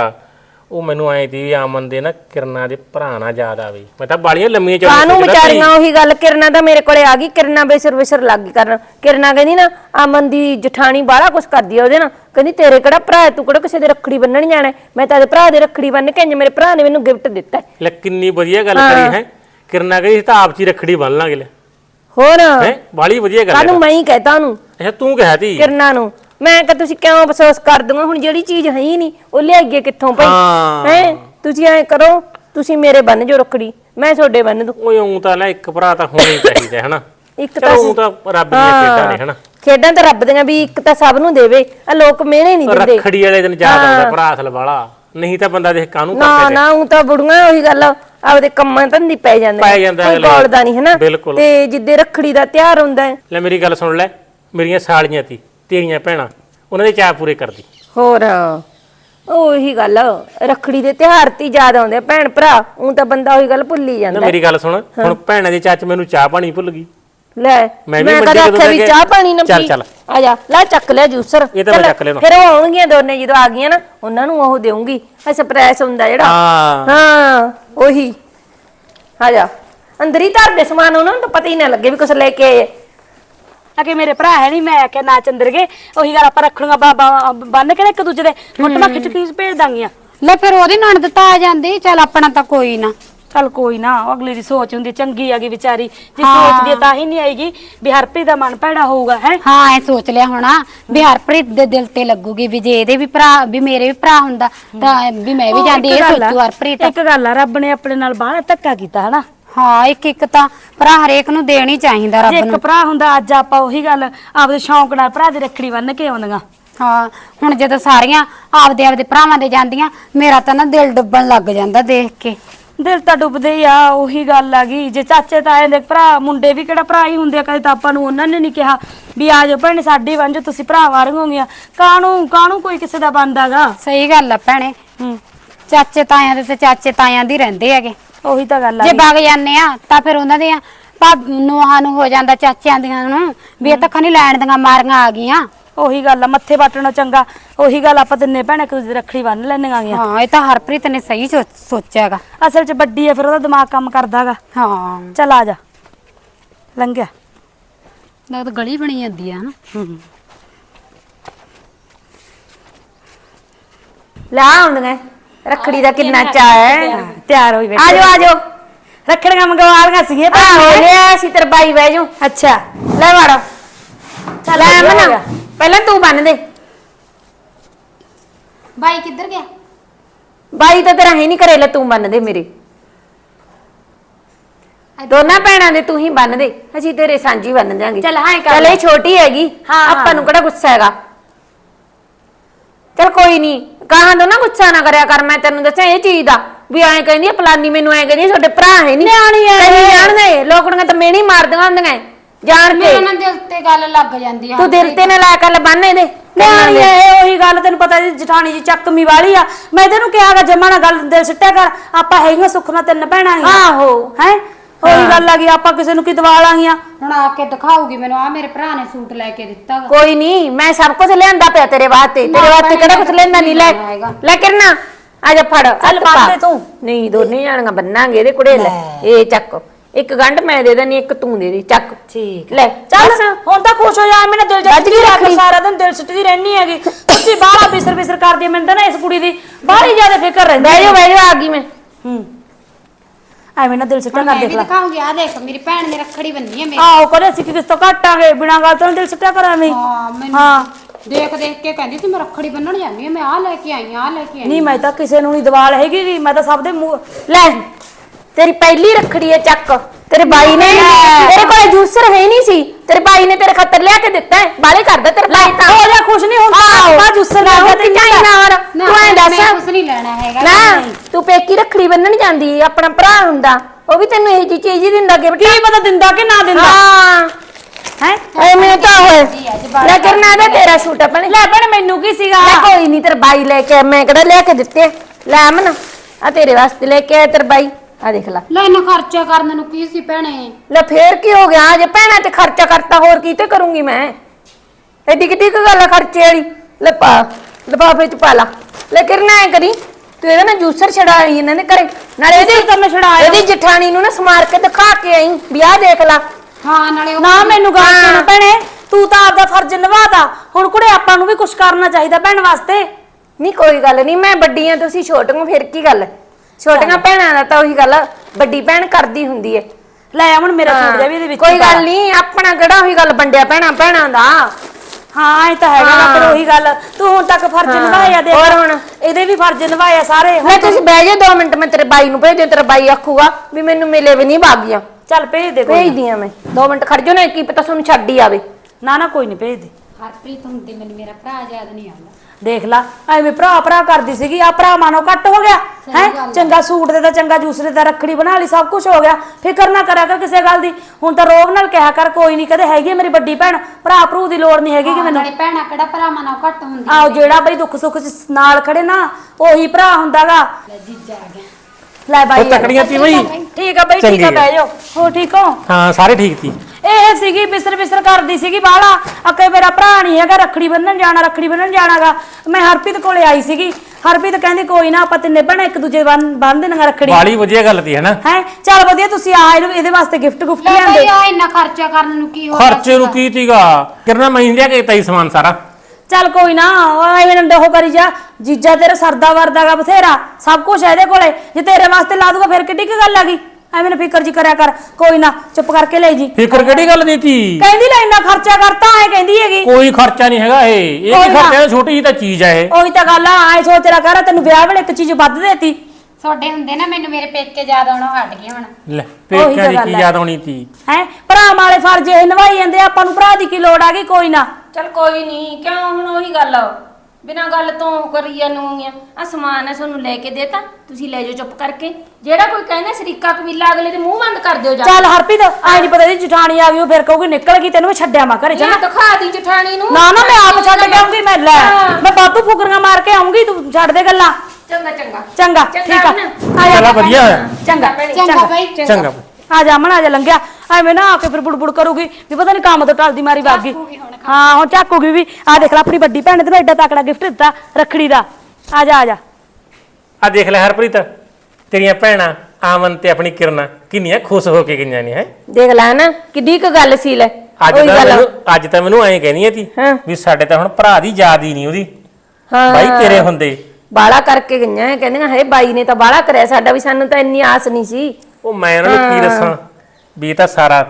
ਉਹ ਮੈਨੂੰ ਐਂ ਤੀ ਵੀ ਆਮਨ ਦੇ ਨਾ ਕਿਰਨਾਂ ਦੇ ਭਰਾ ਨਾ ਯਾਦ ਆਵੇ। ਮੈਂ ਤਾਂ ਬਾਲੀਆਂ ਲੰਮੀਆਂ ਚੌੜੀਆਂ ਕਾਨੂੰ ਸੋਚਦਾ ਵਿਚਾਰੀਆਂ ਉਹੀ ਗੱਲ ਕਿਰਨਾ ਤਾਂ ਮੇਰੇ ਕੋਲੇ ਆ ਗਈ ਕਿਰਨਾ ਬੇਸਰ ਬੇਸਰ ਲੱਗ ਗਈ ਕਰਨ। ਕਿਰਨਾ ਕਹਿੰਦੀ ਨਾ ਅਮਨ ਦੀ ਜਠਾਣੀ ਬਾਹਲਾ ਕੁਛ ਕਰਦੀ ਆ ਉਹਦੇ ਨਾਲ। ਕਹਿੰਦੀ ਤੇਰੇ ਕਿਹੜਾ ਭਰਾ ਹੈ? ਤੂੰ ਕਿਹੜਾ ਕਿਸੇ ਦੇ ਰੱਖੜੀ ਬੰਨਣ ਜਾਣਾ ਹੈ? ਮੈਂ ਤਾਂ ਇਹਦੇ ਭਰਾ ਦੇ ਰੱਖੜੀ ਬੰਨ ਕੇ ਆਈ ਹਾਂ, ਮੇਰੇ ਭਰਾ ਨੇ ਮੈਨੂੰ ਗਿਫਟ ਦਿੱਤਾ ਹੈ। ਲੈ ਕਿੰਨੀ ਵਧੀਆ ਗੱਲ ਕਰੀ ਹੈ। ਕਿਰਨਾਂ ਕਹੀ ਤਾਂ ਆਪ ਹੀ ਰੱਖੜੀ ਬੰਨ ਲਾਂਗੇ ਲੈ। ਹੋਰ? ਹੈ ਬਾਲੀ ਵਧੀਆ ਗੱਲ ਹੈ ਕਾਨੂੰ ਮੈਂ ਹੀ ਕਹਤਾ ਉਹਨੂੰ? ਅੱਛਾ ਤੂੰ ਕਹਿ ਤੀ। ਕਿਰਨਾ ਨੂੰ। ਮੈਂ ਕਿ ਤੁਸੀਂ ਕਿਉਂ ਅਫਸੋਸ ਕਰ ਦੂੰਗਾ ਹੁਣ ਜਿਹੜੀ ਚੀਜ਼ ਹੈ ਹੀ ਨਹੀਂ ਉਹ ਲਿਆਈਏ ਕਿੱਥੋਂ ਭਾਈ? ਹਾਂ। ਤੁਸੀਂ ਐ ਕਰੋ ਤੁਸੀਂ ਮੇਰੇ ਬੰਨ ਜੋ ਰੱਖੜੀ ਮੈਂ ਤੁਹਾਡੇ ਬੰਨ ਦੂੰ। ਓਏ ਉਂ ਤਾਂ ਲੈ ਇੱਕ ਭਰਾ ਤਾਂ ਹੋਣਾ ਹੀ ਚਾਹੀਦਾ ਹੈ ਹਨਾ? ਇੱਕ ਤਾਂ ਚਲੋ ਊਂ ਤਾਂ ਰੱਬ ਦੀਆਂ ਖੇਡਾਂ ਨੇ ਹਨਾ? ਖੇਡਾਂ ਤਾਂ ਰੱਬ ਦੀਆਂ ਵੀ ਇੱਕ ਤਾਂ ਸਭ ਨੂੰ ਦੇਵੇ ਆ ਲੋਕ ਮਿਹਣੇ ਨਹੀਂ ਦਿੰਦੇ। ਰੱਖੜੀ ਵਾਲੇ ਦਿਨ ਯਾਦ ਆਉਂਦਾ ਭਰਾ ਅਸਲ ਵਾਲਾ। ਨਹੀਂ ਤਾਂ ਬੰਦਾ ਦੇਖ ਕਾਹਨੂੰ ਨਾ ਕਰਦੇ ਨਾ ਉਹ ਤਾਂ ਬੁੜੀਆਂ ਉਹੀ ਗੱਲ ਆਪਦੇ ਕੰਮਾਂ ਧੰਦੀ ਪੈ ਜਾਂਦੇ ਪੈ। ਜਾਂਦਾ ਕੋਈ ਅਗਲੇ। ਨਹੀਂ ਹਨਾ? ਬਿਲਕੁਲ। ਤੇ ਜਿੱਦੇ ਰੱਖੜੀ ਦਾ ਤਿਉਹਾਰ ਹੁੰਦਾ ਹੈ। ਲੈ ਮੇਰੀ ਗੱਲ ਸੁਣ ਲੈ ਮੇਰੀਆਂ ਸਾਲੀਆਂ ਤੀ। ਤੇਰੀਆਂ ਭੈਣਾਂ ਉਹਨਾਂ ਦੇ ਚਾਅ ਪੂਰੇ ਕਰਦੀ। ਹੋਰ ਉਹੀ ਗੱਲ ਰੱਖੜੀ ਦੇ ਤਿਉਹਾਰ ਤੇ ਯਾਦ ਆਉਂਦੇ ਆ ਭੈਣ ਭਰਾ ਉਹ ਤਾਂ ਬੰਦਾ ਉਹੀ ਗੱਲ ਭੁੱਲ ਨਾ ਜਾਂਦਾ। ਮੇਰੀ ਗੱਲ ਸੁਣ ਹੁਣ ਭੈਣਾਂ ਦੇ ਚਾਚ ਮੈਨੂੰ ਚਾਹ ਪਾਣੀ ਭੁੱਲ ਗਈ। ਲੈ ਮੈਂ ਮੈਂ ਵੀ ਕਦੇ ਮੰਡੀ ਆਖਿਆ ਵੀ ਕਦੋਂ ਚਾਹ ਪਾਣੀ ਨਾ ਚੱਲ, ਪੀ ਚੱਲ। ਆ ਜਾ ਲੈ ਚੱਕ ਲਿਆ ਜੂਸਰ। ਇਹ ਤਾਂ ਮੈਂ ਚੱਕ ਲਿਆ। ਫਿਰ ਉਹ ਆਉਣਗੀਆਂ ਦੋਨੇ ਜਦੋਂ ਆ ਗਈਆਂ ਨਾ ਉਹਨਾਂ ਨੂੰ ਉਹ ਦੇਵਾਂਗੀ ਐ ਸਰਪ੍ਰਾਈਜ਼ ਹੁੰਦਾ ਜਿਹੜਾ। ਹਾਂ। ਹਾਂ ਉਹੀ। ਆ ਜਾ। ਅੰਦਰ ਹੀ ਧਰ ਦੇ ਸਮਾਨ ਉਹਨਾਂ ਨੂੰ ਤਾਂ ਪਤਾ ਹੀ ਨਾ ਲੱਗੇ ਵੀ ਕੁਛ ਲੈ ਕੇ ਆਏ ਆ। ਕਿ ਮੇਰੇ ਭਰਾ ਹੈ ਨਹੀਂ ਮੈਂ ਆਖਿਆ ਨਾ ਚੰਦਰ ਗਏ ਉਹੀ ਗੱਲ ਆਪਾਂ ਰੱਖਣੀਆਂ ਬਾਬਾ ਬੰਨ ਕੇ ਨਾ ਇੱਕ ਦੂਜੇ ਦੇ ਫੋਟੋਆਂ ਖਿੱਚ ਕੇ ਭੇਜ ਦਾਂਗੀਆਂ। ਲੈ ਫਿਰ ਉਹਦੀ ਨਣਦ ਤਾਂ ਆ ਜਾਂਦੀ ਚੱਲ ਆਪਣਾ ਤਾਂ ਕੋਈ ਨਾ। ਚੱਲ ਕੋਈ ਨਾ ਉਹ ਅਗਲੀ ਦੀ ਸੋਚ ਹੁੰਦੀ ਚੰਗੀ ਹੈਗੀ ਵਿਚਾਰੀ। ਜੇ ਸੋਚਦੀ ਹੈ ਤਾਂ ਹੀ ਨਹੀਂ ਆਏਗੀ ਵੀ ਹਰਪ੍ਰੀਤ ਦਾ ਮਨ ਭੈੜਾ ਹੋਊਗਾ ਹੈ। ਹਾਂ ਐ ਸੋਚ ਲਿਆ ਹੋਣਾ ਵੀ ਹਰਪ੍ਰੀਤ ਦੇ ਦਿਲ ਤੇ ਲੱਗੂਗੀ ਵੀ ਜੇ ਇਹਦੇ ਵੀ ਭਰਾ ਵੀ ਮੇਰੇ ਵੀ ਭਰਾ ਹੁੰਦਾ ਤਾਂ ਵੀ ਮੈਂ ਵੀ ਜਾਂਦੀ ਇਹ ਸੋਚੂ ਹਰਪ੍ਰੀਤ। ਇੱਕ ਗੱਲ ਆ ਰੱਬ ਨੇ ਆਪਣੇ ਨਾਲ ਬਾਹਲਾ ਧੱਕਾ ਕੀਤਾ ਹਨਾ। ਹਾਂ ਇੱਕ ਇੱਕ ਤਾਂ ਭਰਾ ਹਰੇਕ ਨੂੰ ਦੇਣੀ ਚਾਹੀਦਾ ਜੇ ਰੱਬ ਇੱਕ ਨੂੰ। ਭਰਾ ਹੁੰਦਾ ਅੱਜ ਆਪਾਂ ਉਹੀ ਗੱਲ ਆਪਦੇ ਸ਼ੌਂਕ ਨਾਲ ਭਰਾ ਦੀ ਰੱਖੜੀ ਬੰਨ ਕੇ ਆਉਂਦੀਆਂ। ਹਾਂ ਹੁਣ ਜਦੋਂ ਸਾਰੀਆਂ ਆਪਦੇ ਆਪਦੇ ਭਰਾਵਾਂ ਦੇ ਜਾਂਦੀਆਂ ਮੇਰਾ ਤਾਂ ਨਾ ਦਿਲ ਡੁੱਬਣ ਲੱਗ ਜਾਂਦਾ ਦੇਖ ਕੇ। ਦਿਲ ਤਾਂ ਡੁੱਬਦੇ ਹੀ ਆ ਉਹੀ ਗੱਲ ਆ ਗਈ। ਜੇ ਚਾਚੇ ਤਾਏ ਦੇ ਭਰਾ ਮੁੰਡੇ ਵੀ ਕਿਹੜਾ ਭਰਾ ਹੀ ਹੁੰਦੇ ਆ ਕਦੇ ਤਾਂ ਆਪਾਂ ਨੂੰ ਉਹਨਾਂ ਨੇ ਨਹੀਂ ਕਿਹਾ ਵੀ ਆ ਜਾਓ ਭੈਣੇ ਸਾਡੀ ਜਾਓ ਤੁਸੀਂ ਭਰਾ ਵਾਰਗੋਗੀਆਂ ਕਾਹਨੂੰ ਕਾਹਨੂੰ ਕੋਈ ਕਿਸੇ ਦਾ ਬੰਦਾਗਾ ਸਹੀ ਗੱਲ ਆ ਭੈਣੇ। ਹੂੰ। ਚਾਚੇ ਤਾਇਆਂ ਦੇ ਤੇ ਚਾਚੇ ਤਾਇਆਂ ਦੀ ਰਹਿੰਦੇ ਹੈਗੇ। ਉਹੀ ਤਾਂ ਗੱਲ ਆ ਜੇ। ਵਗ ਜਾਂਦੇ ਆ ਤਾਂ ਫਿਰ ਉਹਨਾਂ ਦੀਆਂ ਭਾਬ ਨੂੰਹਾਂ ਨੂੰ ਹੋ ਜਾਂਦਾ ਚਾਚਿਆਂ ਦੀਆਂ ਨੂੰ ਵੀ ਇਹ ਤਾਂ ਖਣੀ ਲੈਣ ਦੀਆਂ ਮਾਰੀਆਂ ਆ ਗਈਆਂ। ਉਹੀ ਗੱਲ ਆ ਮੱਥੇ ਵੱਟਣਾ ਚੰਗਾ ਉਹੀ ਗੱਲ ਆਪਾਂ ਤਿੰਨੇ ਭੈਣਾਂ ਇੱਕ ਦੂਜੇ ਦੀ ਰੱਖੜੀ ਬੰਨ ਲੈਣੀਆਂ ਗੀਆਂ। ਹਾਂ ਇਹ ਤਾਂ ਹਰਪ੍ਰੀਤ ਨੇ ਸਹੀ ਸੋਚ- ਸੋਚਿਆਗਾ। ਅਸਲ 'ਚ ਵੱਡੀ ਆ ਫਿਰ ਉਹਦਾ ਦਿਮਾਗ ਕੰਮ ਕਰਦਾਗਾ। ਹਾਂ। ਚੱਲ ਆ ਜਾ ਲੰਘਿਆ। ਲੱਗਦਾ ਗਲੀ ਬਣੀ ਜਾਂਦੀ ਆ ਹਨਾ ਲਾ ਆਉਂਦੀਆਂ। ਰੱਖੜੀ ਦਾ ਕਿੰਨਾ ਚਾਅ ਹੈ? ਤਿਆਰ ਹੋਈ ਬੈਠੀ। ਜਾਓ ਆ ਜਾਓ ਰੱਖੜੀਆਂ ਮੰਗਵਾ ਲੀਆਂ ਸੀਗੀਆਂ ਆਹੋ। ਲਿਆ ਸੀ ਤੇਰੇ ਬਾਈ ਬਹਿ ਜਾਓ। ਅੱਛਾ। ਲੈ ਮਾਰੋ ਚੱਲ ਲੈ ਵਧੀਆ ਹੋ ਮਨਾ। ਗਿਆ। ਪਹਿਲਾਂ ਤੂੰ ਬੰਨ ਦੇ। ਬਾਈ ਕਿੱਧਰ ਗਿਆ? ਬਾਈ ਤਾਂ ਤੇਰਾ ਹੈ ਨਹੀਂ ਘਰੇ ਲੈ ਤੂੰ ਬੰਨ ਦੇ ਮੇਰੇ। ਦੋਨਾਂ ਭੈਣਾਂ ਦੇ ਤੂੰ ਹੀ ਬੰਨ ਦੇ। ਅਸੀਂ ਤੇਰੇ ਸਾਂਝੀ ਬੰਨ ਜਾਾਂਗੇ। ਚੱਲ ਹਾਂ ਇਹ ਕਰ ਚੱਲ ਲੈ। ਇਹ ਛੋਟੀ ਹੈਗੀ। ਹਾਂ, ਆਪਾਂ ਨੂੰ ਕਿਹੜਾ ਗੁੱਸਾ ਹੈਗਾ? ਚੱਲ ਕੋਈ ਨਹੀਂ ਕਹਾਂ ਦੋ ਨਾ ਗੁੱਸਾ ਨਾ ਕਰਿਆ ਕਰ ਮੈਂ ਤੈਨੂੰ ਦੱਸਿਆ ਇਹ ਚੀਜ਼ ਦਾ ਵੀ ਐਂ ਕਹਿੰਦੀ ਆ ਫਲਾਨੀ ਮੈਨੂੰ ਐਂ ਕਹਿੰਦੀ ਆ, ਤੁਹਾਡੇ ਭਰਾ ਹੈ ਨਹੀਂ ਨਿਆਣੀ ਐ ਕਹੀ। ਜਾਣਦੇ ਲੋਕੜੀਆਂ ਤਾਂ ਮੇਣੀ ਮਾਰਦੀਆਂ ਹੁੰਦੀਆਂ ਜਾਣ ਕੇ। ਮੇਰੇ ਨਾਲ ਦਿਲ ਤੇ ਗੱਲ ਲੱਗ ਜਾਂਦੀ ਆ ਤੂੰ ਦਿਲ ਤੇ ਨਾ ਲਾ ਕਰ ਬੰਨ ਇਹਦੇ ਨਿਆਣੀ ਐ ਇਹ ਉਹੀ ਗੱਲ ਤੈਨੂੰ ਪਤਾ ਜੀ ਜਠਾਣੀ ਜੀ ਚੱਕਮੀ ਵਾਲੀ ਆ। ਮੈਂ ਤੈਨੂੰ ਕਿਹਾਗਾ ਜਮਾ ਨਾ ਗੱਲ ਦਿਲ ਸਿੱਟਿਆ ਕਰ ਆਪਾਂ ਹੈਗੀਆਂ ਸੁੱਖ ਨਾਲ ਤਿੰਨ ਭੈਣਾਂ ਹੀ ਆਹੋ। ਹੈ? ਉਹੀ ਗੱਲ ਆ ਗਈ ਆਪਾਂ ਕਿਸੇ ਨੂੰ ਕੀ ਦਵਾ ਲਾਂਗੀਆਂ? ਹੁਣ ਆ ਕੇ ਦਿਖਾਊਗੀ ਮੈਨੂੰ ਆ ਮੇਰੇ ਭਰਾ ਨੇ ਸੂਟ ਲੈ ਕੇ ਦਿੱਤਾ ਵਾ ਕੋਈ ਨਹੀਂ ਮੈਂ ਸਭ ਕੁਝ ਲਿਆਂਦਾ ਪਿਆ ਤੇਰੇ ਵਾਸਤੇ। ਤੇਰੇ ਵਾਸਤੇ ਕਿਹੜਾ ਕੁਝ ਲੈਂਦਾ ਨਹੀਂ ਲੈ। ਲੈ ਕਿਰਨਾ ਆ ਜਾ ਫੜ ਚੱਲ ਹੱਥ ਬੰਨ ਪਾ। ਦੇ ਤੂੰ। ਨਹੀਂ ਦੋਨੇ ਜਾਣੀਆਂ ਬੰਨਾਂਗੇ ਇਹਦੇ ਕੁੜੇ ਲੈ ਇਹ ਚੱਕ। ਇੱਕ ਗੰਢ ਮੈਂ ਦੇ ਦੇਣੀ ਇੱਕ ਤੂੰ ਦੇ ਦੇ ਚੱਕ। ਠੀਕ ਲੈ ਚੱਲ। ਹੁਣ ਤਾਂ ਖੁਸ਼ ਹੋ ਜਾ ਮੈਨੇ ਦਿਲ ਵੱਜ ਜੱਜ ਗਈ ਰੱਖ। ਸਾਰਾ ਦਿਨ ਦਿਲ ਸਿੱਟਦੀ ਰਹਿਣੀ ਹੈਗੀ। ਸੱਚੀ ਬਾਹਲਾ ਬਿਸਰ ਬਿਸਰ ਕਰਦੀ ਮੈਨੂੰ ਤਾਂ ਨਾ ਇਸ ਕੁੜੀ ਦੀ ਬਾਹਲੀ ਜ਼ਿਆਦਾ ਫਿਕਰ ਰਹਿੰਦੀ ਬਹਿ ਜਾ ਬਹਿ ਜਾ ਆ ਗਈ ਮੈਂ। ਹੂੰ। ਐਵੇਂ ਨਾ ਦਿਲ ਹੁਣ ਕਰ ਮੈਂ ਦੇਖ ਵੀ ਲੈ ਦਿਖਾਊਂਗੀ ਆ ਦੇਖ ਮੇਰੀ ਭੈਣ ਨੇ ਰੱਖੜੀ ਬੰਨੀ ਹੈ ਮੇਰੀ। ਆਹੋ ਕਦੇ ਅਸੀਂ ਕਿਸ ਤੋਂ ਘਟਾਂਗੇ ਬਿਨਾਂ ਗੱਲ ਤੋਂ ਨੀ ਦਿਲ ਸਿੱਟਿਆ ਕਰ ਐਵੇਂ ਹੀ। ਹਾਂ ਮੈਨੂੰ ਹਾਂ। ਦੇਖ ਦੇਖ ਕੇ ਕਹਿੰਦੀ ਸੀ ਮੈਂ ਰੱਖੜੀ ਬੰਨਣ ਜਾਂਦੀ ਆ ਮੈਂ ਆ ਲੈ ਕੇ ਆਈ ਆ ਲੈ ਕੇ ਆਈ ਨਹੀਂ ਮੈਂ ਤਾਂ ਕਿਸੇ ਨੂੰ ਨਹੀਂ ਦਵਾਲ ਹੈਗੀ ਗੀ, ਮੈਂ ਤਾਂ ਸਭ ਦੇ ਮੂੰਹ ਲੈ ਤੇਰੀ ਪਹਿਲੀ ਰੱਖੜੀ ਹੈ ਚੱਕ। ਤੇਰੇ ਬਾਈ ਨੇ ਜੂਸਰ ਹੈ ਨਹੀਂ ਸੀ। ਤੇਰੇ ਬਾਈ ਨੇ ਤੇਰੇ ਖਾਤਰ ਲਿਆ ਕੇ ਦਿੱਤਾ ਹੈ ਬਾਲੇ ਕਰਦਾ ਤੇਰੇ ਬਾਈ ਤਾਂ ਹੋ ਜਾ ਖੁਸ਼ ਨਹੀਂ ਹੁੰਦਾ ਆਹੋ। ਬਾ ਜੁੱਸਰ ਨਾ ਲੱਗਾ ਉਹ ਤੇ ਕਿੰਨਾ ਨਾਲ। ਤੂੰ ਐ ਦੱਸ। ਮੈਂ ਕੁਛ ਨਹੀਂ ਲੈਣਾ ਹੈਗਾ ਨਾ ਤੂੰ ਪੇਕੀ ਰੱਖੜੀ ਬੰਨਣ ਜਾਂਦੀ ਆਪਣਾ ਭਰਾ ਹੁੰਦਾ। ਉਹ ਵੀ ਤੈਨੂੰ ਇਹ ਜੀ ਚੀਜ਼ ਹੀ ਦਿੰਦਾ ਗਿਫਟ ਕੀ ਪਤਾ ਦਿੰਦਾ ਕਿ ਨਾ ਦਿੰਦਾ? ਹਾਂ। ਹੈ? ਐਵੇਂ ਤਾਂ ਹੋਏ। ਲੈ ਕਰਨਾ ਇਹਦਾ ਤੇਰਾ ਸ਼ੂਟ ਆ ਭੈਣੇ। ਲੈ ਭੈਣ ਮੈਨੂੰ ਕੀ ਸੀਗਾ? ਲੈ ਕੋਈ ਨਹੀਂ ਤੇਰਾ ਬਾਈ ਲੈ ਕੇ ਮੈਂ ਕਿਹੜਾ ਲੈ ਕੇ ਦਿੱਤੇ? ਲੈ ਅਮਨ ਆ ਤੇਰੇ ਵਾਸਤੇ ਲੈ ਕੇ ਆਇਆ ਤੇਰਾ ਬਾਈ। ਆ ਦੇਖ ਲੈ। ਲੈ ਨਾ ਖਰਚਾ ਕਰਨ ਨੂੰ ਕੀ ਸੀ ਭੈਣੇ? ਲੈ ਫੇਰ ਕੀ ਹੋ ਗਿਆ? ਜੇ ਭੈਣਾਂ ਤੇ ਖਰਚਾ ਕਰਤਾ ਹੋਰ ਕੀ ਤੇ ਕਰੂੰਗੀ ਮੈਂ? ਐਡੀ ਕਿੱਡੀ ਕੁ ਗੱਲ ਆ ਖਰਚੇ ਵਾਲੀ? ਲੈ ਪਾ ਲਿਫਾਫੇ ਚ ਪਾ ਲਾ। ਲੈ ਕਿਰਨਾ ਐ ਕਰੀ ਤੂੰ ਇਹਦਾ ਨਾ ਜੂਸਰ ਛੜਾਈ ਇਹਨਾਂ ਦੇ ਘਰੇ। ਨਾਲੇ ਇਹਦੀ ਤਾਂ ਮੈਂ ਛੁਡਾਇਆ। ਇਹਦੀ ਜਠਾਣੀ ਨੂੰ ਨਾ ਸਮਾਰ ਕੇ ਦਿਖਾ ਕੇ ਆਈ। ਵੀ ਆਹ ਦੇਖ ਲਾ। ਹਾਂ ਨਾਲੇ ਉਹ ਨਾ ਮੈਨੂੰ ਗੱਲ ਹਾਂ। ਸੁਣ ਭੈਣੇ। ਤੂੰ ਤਾਂ ਆਪਦਾ ਫਰਜ਼ ਨਿਭਾਤਾ ਹੁਣ ਕੁੜੇ ਆਪਾਂ ਨੂੰ ਵੀ ਕੁਝ ਕਰਨਾ ਚਾਹੀਦਾ ਭੈਣ ਵਾਸਤੇ। ਨਹੀਂ ਕੋਈ ਗੱਲ ਨਹੀਂ ਮੈਂ ਵੱਡੀ ਆ ਤੁਸੀਂ ਛੋਟੀਆਂ ਫਿਰ ਕੀ ਗੱਲ? ਛੋਟੀਆਂ ਭੈਣਾਂ ਦਾ ਤਾਂ ਉਹੀ ਗੱਲ ਆ, ਵੱਡੀ ਭੈਣ ਕਰਦੀ ਹੁੰਦੀ ਏ ਲੈ ਆਵਣ ਮੇਰਾ ਸੂਟ ਜਾ ਵੀ ਇਹਦੇ ਵਿੱਚ ਕੋਈ ਹੀ ਪਾ। ਗੱਲ ਨਹੀਂ ਆਪਣਾ ਕਿਹੜਾ ਉਹੀ ਗੱਲ ਵੰਡਿਆ ਭੈਣਾਂ ਭੈਣਾਂ ਦਾ ਹਾਂ ਇਹ ਤਾਂ ਹੈਗਾ ਵਾ, ਫਿਰ ਹਾਂ। ਉਹੀ ਗੱਲ ਤੂੰ ਹੁਣ ਤੱਕ ਫਰਜ਼ ਹਾਂ। ਨਿਭਾਇਆ ਦੇ ਹੋਰ ਹੁਣ? ਇਹਦੇ ਵੀ ਫਰਜ਼ ਨਿਭਾਇਆ ਸਾਰੇ ਹੁਣ ਲੈ ਤੁਸੀਂ ਬਹਿ ਜਾ 2 ਮਿੰਟ ਮੈਂ ਤੇਰੇ ਬਾਈ ਨੂੰ ਭੇਜ ਦਿਆਂ ਤੇਰਾ ਬਾਈ ਆਖੂਗਾ ਵੀ ਮੈਨੂੰ ਮਿਲੇ ਵੀ ਨਹੀਂ ਬਾਗੀਆਂ ਚੱਲ ਭੇਜ ਦੇ ਕੋਈ ਭੇਜ ਨਾ। ਦੀਆਂ ਮੈਂ 2 ਮਿੰਟ ਖੜ ਜਾ ਨਾ ਕੀ ਪਤਾ ਤੁਹਾਨੂੰ ਛੱਡ ਹੀ ਆਵੇ ਨਾ ਨਾ ਕੋਈ ਨਹੀਂ ਭੇਜ ਦੇ ਹਰਪ੍ਰੀਤ ਹੁੰਦੀ ਮੈਨੂੰ ਮੇਰਾ ਭਰਾ ਯਾਦ ਨਹੀਂ ਆਉਂਦਾ ਦੇਖ ਲਾ ਐਵੇਂ ਭਰਾ ਭਰਾ ਕਰਦੀ ਸੀਗੀ ਆ ਭਰਾ ਮਾਨੋ ਕੱਟ ਹੋ ਗਿਆ ਹੈ। ਚੰਗਾ ਸੂਟ ਦੇ ਤਾਂ ਚੰਗਾ ਜੂਸਰੇ ਦਾ ਰੱਖੜੀ ਬਣਾ ਲਈ ਸਭ ਕੁਝ ਹੋ ਗਿਆ। ਫਿਕਰ ਨਾ ਕਰਿਆ ਕਰ ਕਿਸੇ ਗੱਲ ਦੀ। ਹੁਣ ਤਾਂ ਰੋਬ ਨਾਲ ਕਿਹਾ ਕਰ ਕੋਈ ਨਹੀਂ ਕਦੇ ਹੈਗੀ ਮੇਰੀ ਵੱਡੀ ਭੈਣ? ਭਰਾ ਭਰੂ ਦੀ ਲੋੜ ਨਹੀਂ ਹੈਗੀ ਕਿ ਮੈਨੂੰ। ਨਾਲੇ ਭੈਣਾ ਕਿਹੜਾ ਭਰਾਵਾਂ ਨਾਲ ਘੱਟ ਹੁੰਦੀ ਆਓ ਜਿਹੜਾ ਬਈ ਦੁੱਖ ਸੁੱਖ ਚ ਨਾਲ ਖੜੇ ਨਾ ਉਹੀ ਭਰਾ ਹੁੰਦਾਗਾ। ਲੈ ਜੀਜਾ ਆ ਗਿਆ। ਲੈ ਬਾਈ ਉਹ ਤਕੜੀਆਂ ਤੀ ਬਈ ਠੀਕ ਆ ਬਈ ਠੀਕ ਚੰਗੀ ਆ। ਬਹਿ ਜਾਓ। ਹੋ ਠੀਕ ਹੋ? ਹਾਂ ਸਾਰੇ ਠੀਕ ਤੀ ਇਹ ਸੀਗੀ ਬਿਸਰ ਬਿਸਰ ਕਰਦੀ ਸੀਗੀ ਬਾਹਲਾ। ਅੱਕੇ ਮੇਰਾ ਭਰਾ ਨਹੀਂ ਹੈਗਾ ਰੱਖੜੀ ਬੰਨਣ ਜਾਣਾ ਰੱਖੜੀ ਬੰਨਣ ਜਾਣਾਗਾ। ਮੈਂ ਹਰਪ੍ਰੀਤ ਕੋਲੇ ਆਈ ਸੀਗੀ। ਹਰਪ੍ਰੀਤ ਕਹਿੰਦੀ ਕੋਈ ਨਾ ਆਪਾਂ ਤਿੰਨੇ ਭੈਣਾਂ ਇੱਕ ਦੂਜੇ ਬੰਨ ਬੰਨ ਦੇਣਾਗਾ ਰੱਖੜੀ। ਬਾਲੀ ਵਧੀਆ ਗੱਲ ਤੀ ਹੈ ਨਾ ਹੈ? ਚੱਲ ਵਧੀਆ ਤੁਸੀਂ ਆ ਇਹਨੂੰ ਇਹਦੇ ਵਾਸਤੇ ਗਿਫਟ ਗੁਫਟ ਲੈ ਲਿਆਂਦੇ। ਬਈ ਆ ਇੰਨਾ ਖਰਚਾ ਕਰਨ ਨੂੰ ਕੀ ਹੋ ਖਰਚੇ ਨੂੰ ਕੀ ਤੀਗਾ ਕਿਰਨਾ ਮੈਂ ਲਿਆ ਕੇ ਤਾਈ ਸਮਾਨ ਸਾਰਾ। ਚੱਲ ਕੋਈ ਨਾ ਉਹ ਐਵੇਂ ਨਾ ਉਹ ਕਰੀ ਜਾ। ਜੀਜਾ ਤੇਰਾ ਸਰਦਾ ਵਰਦਾਗਾ ਬਥੇਰਾ। ਸਭ ਕੁਝ ਇਹਦੇ ਕੋਲੇ। ਜੇ ਤੇਰੇ ਵਾਸਤੇ ਲਾ ਦੂਗਾ ਫਿਰ ਕਿੱਡੀ ਕੁ ਗੱਲ ਆ ਗਈ? ਐਵੇਂ ਨਾ ਫਿਕਰ ਜੀ ਕਰਿਆ ਕਰ ਕੋਈ ਨਾ ਚੁੱਪ ਕਰਕੇ ਲੈ ਜੀ। ਫਿਕਰ ਕਿਹੜੀ ਗੱਲ ਦੀ ਤੀ ਕਹਿੰਦੀ ਲੈ ਇੰਨਾ ਖਰਚਾ ਕਰਤਾ ਐ ਕਹਿੰਦੀ ਹੈਗੀ। ਕੋਈ ਖਰਚਾ ਨਹੀਂ ਹੈਗਾ ਇਹ। ਇਹ ਕੋਈ ਨਾ। ਖਰਚਾ ਹੈ? ਛੋਟੀ ਜਿਹੀ ਤਾਂ ਚੀਜ਼ ਹੈ ਇਹ। ਉਹੀ ਤਾਂ ਗੱਲ ਆ ਐ ਸੋਚ ਰਿਆ ਕਰ ਤੈਨੂੰ ਵਿਆਹ ਵੇਲੇ ਇੱਕ ਚੀਜ਼ ਵੱਧ ਦੇਤੀ। ਤੁਹਾਡੇ ਹੁੰਦੇ ਨਾ ਮੈਨੂੰ ਮੇਰੇ ਪੇਕੇ ਯਾਦ ਆਉਣੋਂ ਹਟ ਗਏ ਹੁਣ। ਲੈ ਪੇਕਿਆਂ ਦੀ ਗੱਲ ਕੀ ਹੈ। ਯਾਦ ਆਉਣੀ ਤੀ ਹੈ ਭਰਾ ਵਾਲੇ ਫਰਜ਼ ਇਹ ਨਿਭਾਈ ਜਾਂਦੇ ਆ, ਆਪਾਂ ਨੂੰ ਭਰਾ ਦੀ ਕੀ ਲੋੜ ਆ ਗਈ ਕੋਈ ਨਾ। ਚਲ ਕੋਈ ਨਹੀਂ ਕਿਉਂ? ਹੁਣ ਉਹੀ ਗੱਲ ਆ ਬਿਨਾਂ ਗੱਲ ਤੋਂ ਉਹ ਕਰੀ ਜਾਨੂਗੀਆਂ ਆ ਸਮਾਨ ਹੈ ਤੁਹਾਨੂੰ ਲੈ ਕੇ ਦੇਤਾ। ਤੁਸੀਂ ਲੈ ਜਾਓ ਚੁੱਪ ਕਰਕੇ। ਜਿਹੜਾ ਕੋਈ ਕਹਿੰਦਾ ਸਰੀਕਾ ਕਬੀਲਾ ਅਗਲੇ ਦੇ ਮੂੰਹ ਬੰਦ ਕਰ ਦਿਓ ਜਾ ਚੱਲ ਹਰਪ੍ਰੀਤ ਐ ਨਹੀਂ ਪਤਾ ਇਹਦੀ ਜਠਾਣੀ ਆ ਗਈ ਉਹ ਫਿਰ ਕਹੂਗੀ ਨਿਕਲ ਗਈ ਤੈਨੂੰ ਮੈਂ ਛੱਡਿਆ ਮਾ ਘਰੇ ਜਾਂ ਚੰਗਾ ਦਿਖਾ ਦੀ ਜਠਾਣੀ ਨੂੰ। ਨਾ ਨਾ ਮੈਂ ਆਪ ਛੱਡ ਕੇ ਆਉਂਗੀ ਮੈਂ ਲੈ। ਹਾਂ। ਮੈਂ ਬਾਤੂ ਫੁਕਰੀਆਂ ਮਾਰ ਕੇ ਆਉਂਗੀ ਤੂੰ ਛੱਡ ਦੇ ਗੱਲਾਂ। ਚੰਗਾ ਚੰਗਾ। ਚੰਗਾ ਠੀਕ ਆ। ਆ ਜਾ। ਚਲਾ ਵਧੀਆ ਹੋਇਆ। ਚੰਗਾ ਚੰਗਾ ਬਈ ਚੰਗਾ। ਆ ਜਾ ਮਨ ਆ ਜਾ ਲੰਘਿਆ। ਐਵੇਂ ਨਾ ਆ ਕੇ ਫਿਰ ਬੁੜਬੁੜ ਕਰੂਗੀ ਵੀ ਪਤਾ ਨਹੀਂ ਕੰਮ ਤੋਂ ਟਲਦੀ ਮਾਰੀ ਵਗ ਹਾਂ ਹੁਣ ਝਾਕੂਗੀ ਵੀ। ਆ ਦੇਖ ਲੈ ਆਪਣੀ ਵੱਡੀ ਭੈਣ ਨੇ ਤੈਨੂੰ ਐਡਾ ਤਕੜਾ ਗਿਫਟ ਦਿੱਤਾ ਰੱਖੜੀ ਦਾ। ਆ ਜਾ ਆ ਜਾ। ਆ ਦੇਖ ਲੈ ਹਰਪ੍ਰੀਤ ਤੇਰੀਆਂ ਭੈਣਾਂ ਆਮਨ ਤੇ ਆਪਣੀ ਕਿਰਨਾ ਕਿੰਨੀਆਂ ਖੁਸ਼ ਹੋ ਕੇ ਗਈਆਂ ਨੇ ਹੈ? ਦੇਖ ਲੈ ਨਾ ਕਿੱਡੀ ਕੁ ਗੱਲ ਸੀ ਲੈ। ਅੱਜ ਉਹੀ ਤਾਂ ਗੱਲ। ਮੈਨੂੰ ਅੱਜ ਤਾਂ ਮੈਨੂੰ ਐਂ ਕਹਿੰਦੀਆਂ ਤੀ ਹਾਂ। ਵੀ ਸਾਡੇ ਤਾਂ ਹੁਣ ਭਰਾ ਦੀ ਯਾਦ ਹੀ ਨਹੀਂ ਉਹਦੀ। ਹਾਂ। ਬਾਈ ਤੇਰੇ ਹੁੰਦੇ। ਬਾਲਾ ਕਰਕੇ ਗਈਆਂ ਇਹ ਕਹਿੰਦੀਆਂ ਹੈ ਬਾਈ ਨੇ ਤਾਂ ਬਾਲਾ ਕਰਿਆ ਸਾਡਾ ਵੀ ਸਾਨੂੰ ਤਾਂ ਇੰਨੀ ਆਸ ਨਹੀਂ ਸੀ। ਉਹ ਮੈਂ ਉਹਨਾਂ ਨੂੰ ਕੀ ਦੱਸਾਂ? ਵੀ ਇਹ ਤਾਂ ਸਾਰਾ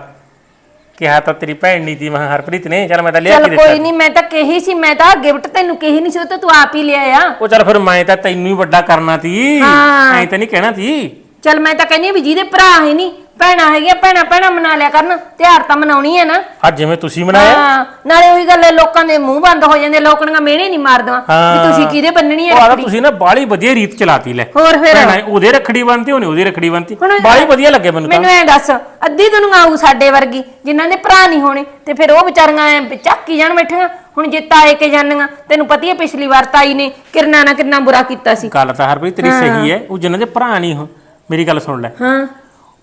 ਕਿਹਾ ਤਾਂ ਤੇਰੀ ਭੈਣ ਨਹੀਂ ਤੀ ਮੈਂ ਹਰਪ੍ਰੀਤ ਨੇ ਚਲ ਮੈਂ ਤਾਂ ਲਿਆ ਕੇ ਚਲ ਦਿੱਤਾ ਕੋਈ ਨਹੀਂ ਮੈਂ ਤਾਂ ਕਹੀ ਸੀ ਮੈਂ ਤਾਂ ਗਿਫਟ ਤੈਨੂੰ ਕਹੀ ਨਹੀਂ ਸੀ ਉਹ ਤਾਂ ਤੂੰ ਆਪ ਹੀ ਲਿਆ ਆ। ਉਹ ਚਲ ਫਿਰ ਮੈਂ ਤਾਂ ਤੈਨੂੰ ਹੀ ਵੱਡਾ ਕਰਨਾ ਤੀ ਹਾਂ। ਐਂ ਤਾਂ ਨਹੀਂ ਕਹਿਣਾ ਤੀ ਚਲ ਮੈਂ ਤਾਂ ਕਹਿੰਦੀ ਹਾਂ ਵੀ ਜਿਹਦੇ ਭਰਾ ਹੈ ਨਹੀਂ ਭੈਣਾਂ ਹੈਗੀਆਂ ਭੈਣਾਂ ਭੈਣਾਂ ਮਨਾ ਲਿਆ ਕਰਨ ਤਿਉਹਾਰ ਤਾਂ ਮਨਾਉਣੀ ਹੈ ਨਾ। ਅੱਜ ਜਿਵੇਂ ਤੁਸੀਂ ਮਨਾਇਆ। ਹਾਂ ਨਾਲੇ ਉਹੀ ਗੱਲ ਹੈ ਲੋਕਾਂ ਦੇ ਮੂੰਹ ਬੰਦ ਹੋ ਜਾਂਦੇ ਲੋਕਾਂ ਮਿਹਣੇ ਨਹੀਂ ਮਾਰਦਾ ਵੀ ਤੁਸੀਂ ਕਿਹਦੇ ਬੰਨਣੀ ਹੈ ਉਹ ਆਦਾ ਤੁਸੀਂ ਨਾ ਬਾਲੀ ਵਧੀਆ ਰੀਤ ਚਲਾਤੀ ਲੈ। ਹੋਰ ਫਿਰ? ਭੈਣਾਂ ਉਹਦੇ ਰੱਖੜੀ ਬੰਨਤੀ ਉਹਨੇ ਉਹਦੀ ਰੱਖੜੀ ਬੰਨਤੀ। ਹੁਣ- ਬਾਲੀ ਵਧੀਆ ਲੱਗੇ ਮੈਨੂੰ ਤਾਂ। ਮੈਨੂੰ ਐ ਦੱਸ ਅੱਧੀ ਦੁਨੀਆ ਆਊ ਸਾਡੇ ਵਰਗੀ ਜਿਨ੍ਹਾਂ ਦੇ ਭਰਾ ਨਹੀਂ ਹੋਣੇ ਤੇ ਫਿਰ ਉਹ ਵਿਚਾਰੀਆਂ ਐ ਚੱਕੀ ਜਾਣ ਬੈਠੀਆਂ। ਹੁਣ ਜੇ ਤਾਏ ਕੇ ਜਾਣੀਆਂ ਤੈਨੂੰ ਪਤੀ ਹੈ ਪਿਛਲੀ ਵਾਰ ਤਾਈ ਨੇ ਕਿਰਨਾ ਨਾਲ ਕਿੰਨਾ ਬੁਰਾ ਕੀਤਾ ਸੀ। ਗੱਲ ਤਾਂ ਹਰਪ੍ਰੀਤ ਤੇਰੀ ਸਹੀ ਹੈ ਉਹ ਜਿਨ੍ਹਾਂ ਦੇ ਭਰਾ ਨਹੀਂ ਹੋ ਮੇਰੀ ਗੱਲ ਸੁਣ ਲੈ। ਹਾਂ।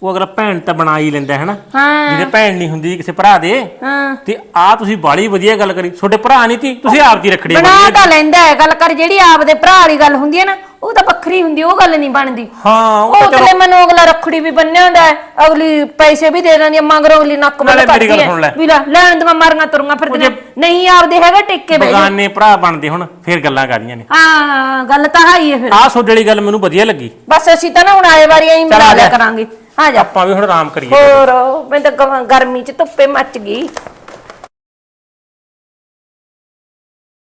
ਉਹ ਅਗਲਾ ਭੈਣ ਤਾਂ ਬਣਾ ਹੀ ਲੈਂਦਾ ਹੈ ਨਾ ਹਾਂ। ਜਿਹਦੇ ਭੈਣ ਨਹੀਂ ਹੁੰਦੀ ਕਿਸੇ ਭਰਾ ਦੇ। ਹਾਂ। ਤੇ ਆ ਤੁਸੀਂ ਬਾਲੀ ਵਧੀਆ ਗੱਲ ਕਰੀ। ਤੁਹਾਡੇ ਭਰਾ ਨਹੀਂ ਤੀ ਤੁਸੀਂ ਆਪ ਦੀ ਰੱਖੜੀ ਬਣਾ ਤਾਂ ਲੈਂਦਾ ਹੈ ਗੱਲ ਕਰ ਜਿਹੜੀ ਆਪਦੇ ਭਰਾ ਵਾਲੀ ਗੱਲ ਹੁੰਦੀ ਹੈ ਨਾ ਉਹ ਤਾਂ ਵੱਖਰੀ ਹੁੰਦੀ ਹੈ, ਉਹ ਗੱਲ ਨਹੀਂ ਬਣਦੀ। ਹਾਂ ਉਹ ਤਾਂ ਮਨੋਂ ਅਗਲਾ ਰੱਖੜੀ ਵੀ ਬੰਨਿਆ ਹੁੰਦਾ ਹੈ ਅਗਲੀ ਪੈਸੇ ਵੀ ਦੇ ਦਿੰਦੀ ਹੈ ਮਗਰੋਂ ਅਗਲੀ ਨੱਕ ਬੰਦ ਕਰਦੀ। ਹੈ। ਵੀ ਲੈ ਲੈਣ ਦੀਆਂ ਮਾਰੀਆਂ ਤੁਰੀਆਂ ਫਿਰਦੀਆਂ। ਨਹੀਂ ਆਪਦੇ ਹੈਗਾ ਟਿੱਕੇ ਜਾ ਬਗਾਨੇ ਭਰਾ ਬਣਦੇ ਹੁਣ ਫੇਰ ਗੱਲਾਂ ਕਰਦੀਆਂ ਨੇ। ਹਾਂ ਗੱਲ ਤਾਂ ਹਾਈ ਹੈ ਫਿਰ। ਆਹ ਤੁਹਾਡੇ ਵਾਲੀ ਗੱਲ ਮੈਨੂੰ ਵਧੀਆ ਲੱਗੀ। ਬਸ ਅਸੀਂ ਤਾਂ ਨਾ ਹੁਣ ਆਏ ਵਾਰੀ ਐਂ ਮਿਲਾ ਲਿਆ। ਕਰਾਂਗੇ। ਆ ਜਾ। ਆਪਾਂ ਵੀ ਹੁਣ ਆਰਾਮ ਕਰੀਏ। ਹੋਰ ਮੈਂ ਤਾਂ ਗਰਮੀ ਚ ਧੁੱਪੇ ਮੱਚ ਗਈ।